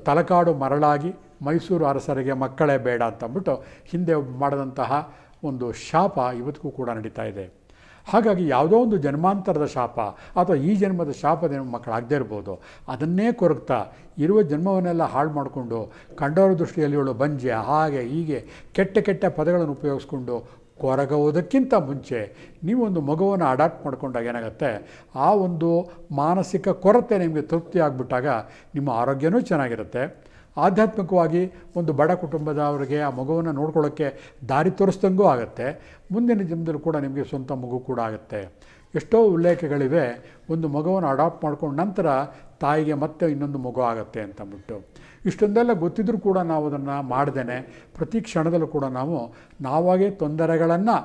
ತಲಕಾಡು, ಮರಳಾಗಿ, ಮೈಸೂರು ಅರಸರಿಗೆ ಮಕ್ಕಳೇ ಬೇಡ ಅಂತಂದ್ಬಿಟ್ಟು ಹಿಂದೆ ಮಾಡಿದಂತಹ ಒಂದು ಶಾಪ ಇವತ್ತಿಗೂ ಕೂಡ ನಡೀತಾ ಇದೆ. ಹಾಗಾಗಿ ಯಾವುದೋ ಒಂದು ಜನ್ಮಾಂತರದ ಶಾಪ ಅಥವಾ ಈ ಜನ್ಮದ ಶಾಪದ ಮಕ್ಕಳಾಗದೇ ಇರ್ಬೋದು, ಅದನ್ನೇ ಕೊರಗ್ತಾ ಇರುವ ಜನ್ಮವನ್ನೆಲ್ಲ ಹಾಳು ಮಾಡಿಕೊಂಡು ಕಂಡವರ ದೃಷ್ಟಿಯಲ್ಲಿ ಇವಳು ಬಂಜೆ, ಹಾಗೆ, ಹೀಗೆ ಕೆಟ್ಟ ಕೆಟ್ಟ ಪದಗಳನ್ನು ಉಪಯೋಗಿಸ್ಕೊಂಡು ಕೊರಗುವುದಕ್ಕಿಂತ ಮುಂಚೆ ನೀವೊಂದು ಮಗುವನ್ನು ಅಡಾಪ್ಟ್ ಮಾಡಿಕೊಂಡಾಗ ಏನಾಗುತ್ತೆ, ಆ ಒಂದು ಮಾನಸಿಕ ಕೊರತೆ ನಿಮಗೆ ತೃಪ್ತಿ ಆಗಿಬಿಟ್ಟಾಗ ನಿಮ್ಮ ಆರೋಗ್ಯನೂ ಚೆನ್ನಾಗಿರುತ್ತೆ. ಆಧ್ಯಾತ್ಮಿಕವಾಗಿ ಒಂದು ಬಡ ಕುಟುಂಬದವರಿಗೆ ಆ ಮಗುವನ್ನು ನೋಡ್ಕೊಳ್ಳೋಕ್ಕೆ ದಾರಿ ತೋರಿಸ್ದಂಗೂ ಆಗುತ್ತೆ. ಮುಂದಿನ ಜನ್ಮದಲ್ಲಿ ಕೂಡ ನಿಮಗೆ ಸ್ವಂತ ಮಗು ಕೂಡ ಆಗುತ್ತೆ. ಎಷ್ಟೋ ಉಲ್ಲೇಖಗಳಿವೆ, ಒಂದು ಮಗುವನ್ನು ಅಡಾಪ್ಟ್ ಮಾಡ್ಕೊಂಡು ನಂತರ ತಾಯಿಗೆ ಮತ್ತೆ ಇನ್ನೊಂದು ಮಗು ಆಗುತ್ತೆ ಅಂತಂದ್ಬಿಟ್ಟು ಇಷ್ಟೊಂದೆಲ್ಲ ಗೊತ್ತಿದ್ರೂ ಕೂಡ ನಾವು ಅದನ್ನು ಮಾಡ್ದೇನೆ. ಪ್ರತಿ ಕ್ಷಣದಲ್ಲೂ ಕೂಡ ನಾವು, ನಾವಾಗೇ ತೊಂದರೆಗಳನ್ನು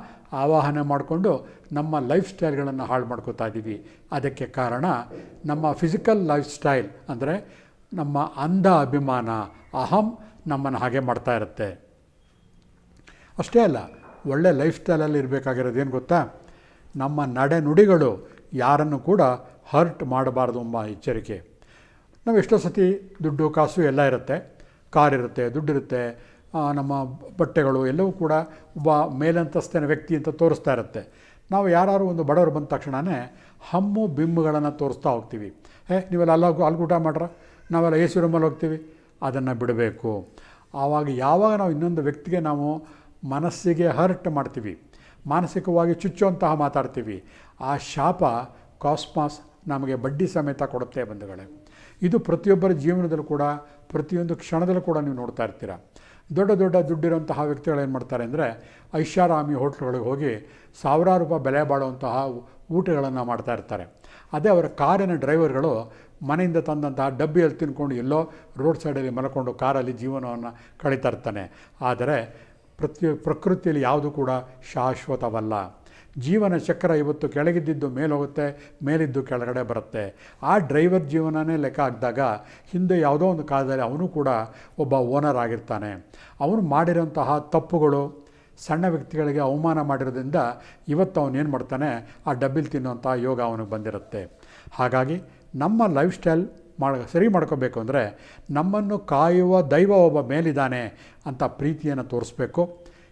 ಆವಾಹನೆ ಮಾಡಿಕೊಂಡು ನಮ್ಮ ಲೈಫ್ ಸ್ಟೈಲ್ಗಳನ್ನು ಹಾಳು ಮಾಡ್ಕೋತಾ ಇದ್ದೀವಿ ಅದಕ್ಕೆ ಕಾರಣ ನಮ್ಮ ಫಿಸಿಕಲ್ ಲೈಫ್ ಸ್ಟೈಲ್ ಅಂದರೆ ನಮ್ಮ ಅಂಧ ಅಭಿಮಾನ, ಅಹಂ ನಮ್ಮನ್ನು ಹಾಗೆ ಮಾಡ್ತಾ ಇರುತ್ತೆ. ಅಷ್ಟೇ ಅಲ್ಲ, ಒಳ್ಳೆ ಲೈಫ್ ಸ್ಟೈಲಲ್ಲಿ ಇರಬೇಕಾಗಿರೋದು ಏನು ಗೊತ್ತಾ? ನಮ್ಮ ನಡೆನುಡಿಗಳು ಯಾರನ್ನು ಕೂಡ ಹರ್ಟ್ ಮಾಡಬಾರ್ದು ಎಂಬ ಎಚ್ಚರಿಕೆ. ನಾವು ಎಷ್ಟೋ ಸತಿ ದುಡ್ಡು, ಕಾಸು ಎಲ್ಲ ಇರುತ್ತೆ. ಕಾರ್ ಇರುತ್ತೆ ದುಡ್ಡಿರುತ್ತೆ ನಮ್ಮ ಬಟ್ಟೆಗಳು ಎಲ್ಲವೂ ಕೂಡ ಒಬ್ಬ ಮೇಲಂತಸ್ತಿನ ವ್ಯಕ್ತಿ ಅಂತ ತೋರಿಸ್ತಾ ಇರುತ್ತೆ. ನಾವು ಯಾರು ಒಂದು ಬಡವರು ಬಂದ ತಕ್ಷಣವೇ ಹಮ್ಮು, ಬಿಮ್ಮುಗಳನ್ನು ತೋರಿಸ್ತಾ ಹೋಗ್ತೀವಿ. ಏ, ನೀವೆಲ್ಲ ಅಲ್ಲಿ ಊಟ ಮಾಡ್ರ? ನಾವೆಲ್ಲ ಎ ಸಿ ರೂಮಲ್ಲಿ ಹೋಗ್ತೀವಿ, ಅದನ್ನು ಬಿಡಬೇಕು. ಆವಾಗ ಯಾವಾಗ ನಾವು ಇನ್ನೊಂದು ವ್ಯಕ್ತಿಗೆ ನಾವು ಮನಸ್ಸಿಗೆ ಹರ್ಟ್ ಮಾಡ್ತೀವಿ, ಮಾನಸಿಕವಾಗಿ ಚುಚ್ಚುವಂತಹ ಮಾತಾಡ್ತೀವಿ, ಆ ಶಾಪ ಕಾಸ್ಮಾಸ್ ನಮಗೆ ಬಡ್ಡಿ ಸಮೇತ ಕೊಡುತ್ತೆ ಬಂಧುಗಳೇ. ಇದು ಪ್ರತಿಯೊಬ್ಬರ ಜೀವನದಲ್ಲೂ ಕೂಡ, ಪ್ರತಿಯೊಂದು ಕ್ಷಣದಲ್ಲೂ ಕೂಡ ನೀವು ನೋಡ್ತಾ ಇರ್ತೀರ. ದೊಡ್ಡ ದೊಡ್ಡ ದುಡ್ಡಿರುವಂತಹ ವ್ಯಕ್ತಿಗಳು ಏನು ಮಾಡ್ತಾರೆ ಅಂದರೆ, ಐಷಾರಾಮಿ ಹೋಟ್ಲುಗಳಿಗೆ ಹೋಗಿ ಸಾವಿರಾರು ರೂಪಾಯಿ ಬೆಲೆ ಬಾಳುವಂತಹ ಊಟಗಳನ್ನು ಮಾಡ್ತಾ ಇರ್ತಾರೆ. ಅದೇ ಅವರ ಕಾರಿನ ಡ್ರೈವರ್ಗಳು ಮನೆಯಿಂದ ತಂದಂತಹ ಡಬ್ಬಿಯಲ್ಲಿ ತಿನ್ಕೊಂಡು ಎಲ್ಲೋ ರೋಡ್ ಸೈಡಲ್ಲಿ ಮಲ್ಕೊಂಡು ಕಾರಲ್ಲಿ ಜೀವನವನ್ನು ಕಳೀತಾ ಇರ್ತಾನೆ ಆದರೆ ಪ್ರತಿ ಪ್ರಕೃತಿಯಲ್ಲಿ ಯಾವುದು ಕೂಡ ಶಾಶ್ವತವಲ್ಲ. ಜೀವನ ಚಕ್ರ ಇವತ್ತು ಕೆಳಗಿದ್ದಿದ್ದು ಮೇಲೋಗುತ್ತೆ, ಮೇಲಿದ್ದು ಕೆಳಗಡೆ ಬರುತ್ತೆ. ಆ ಡ್ರೈವರ್ ಜೀವನನೇ ಲೆಕ್ಕ ಹಾಕಿದಾಗ ಹಿಂದೆ ಯಾವುದೋ ಒಂದು ಕಾಲದಲ್ಲಿ ಅವನು ಕೂಡ ಒಬ್ಬ ಓನರ್ ಆಗಿರ್ತಾನೆ. ಅವನು ಮಾಡಿರೋಂತಹ ತಪ್ಪುಗಳು, ಸಣ್ಣ ವ್ಯಕ್ತಿಗಳಿಗೆ ಅವಮಾನ ಮಾಡಿರೋದ್ರಿಂದ ಇವತ್ತು ಅವನೇನು ಮಾಡ್ತಾನೆ? ಆ ಡಬ್ಬಿಲ್ ತಿನ್ನುವಂಥ ಯೋಗ ಅವನಿಗೆ ಬಂದಿರುತ್ತೆ. ಹಾಗಾಗಿ ನಮ್ಮ ಲೈಫ್ ಸ್ಟೈಲ್ ಮಾಡ, ಸರಿ ಮಾಡ್ಕೋಬೇಕು ಅಂದರೆ ನಮ್ಮನ್ನು ಕಾಯುವ ದೈವ ಒಬ್ಬ ಮೇಲಿದ್ದಾನೆ ಅಂತ ಪ್ರೀತಿಯನ್ನು ತೋರಿಸ್ಬೇಕು.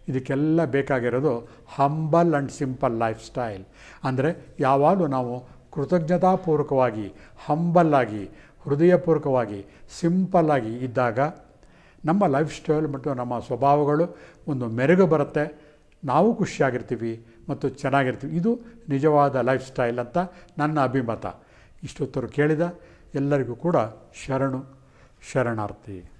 ಇದಕ್ಕೆಲ್ಲ ಬೇಕಾಗಿರೋದು humble and simple lifestyle ಅಂದರೆ ಯಾವಾಗಲೂ ನಾವು ಕೃತಜ್ಞತಾಪೂರ್ವಕವಾಗಿ ಹಂಬಲ್ಲಾಗಿ ಹೃದಯಪೂರ್ವಕವಾಗಿ ಸಿಂಪಲ್ಲಾಗಿ ಇದ್ದಾಗ ನಮ್ಮ ಲೈಫ್ ಸ್ಟೈಲ್ ಮತ್ತು ನಮ್ಮ ಸ್ವಭಾವಗಳು ಒಂದು ಮೆರುಗು ಬರುತ್ತೆ. ನಾವು ಖುಷಿಯಾಗಿರ್ತೀವಿ ಮತ್ತು ಚೆನ್ನಾಗಿರ್ತೀವಿ. ಇದು ನಿಜವಾದ ಲೈಫ್ ಸ್ಟೈಲ್ ಅಂತ ನನ್ನ ಅಭಿಮತ. ಇಷ್ಟೊತ್ತರು ಕೇಳಿದ ಎಲ್ಲರಿಗೂ ಕೂಡ ಶರಣು ಶರಣಾರ್ಥಿ.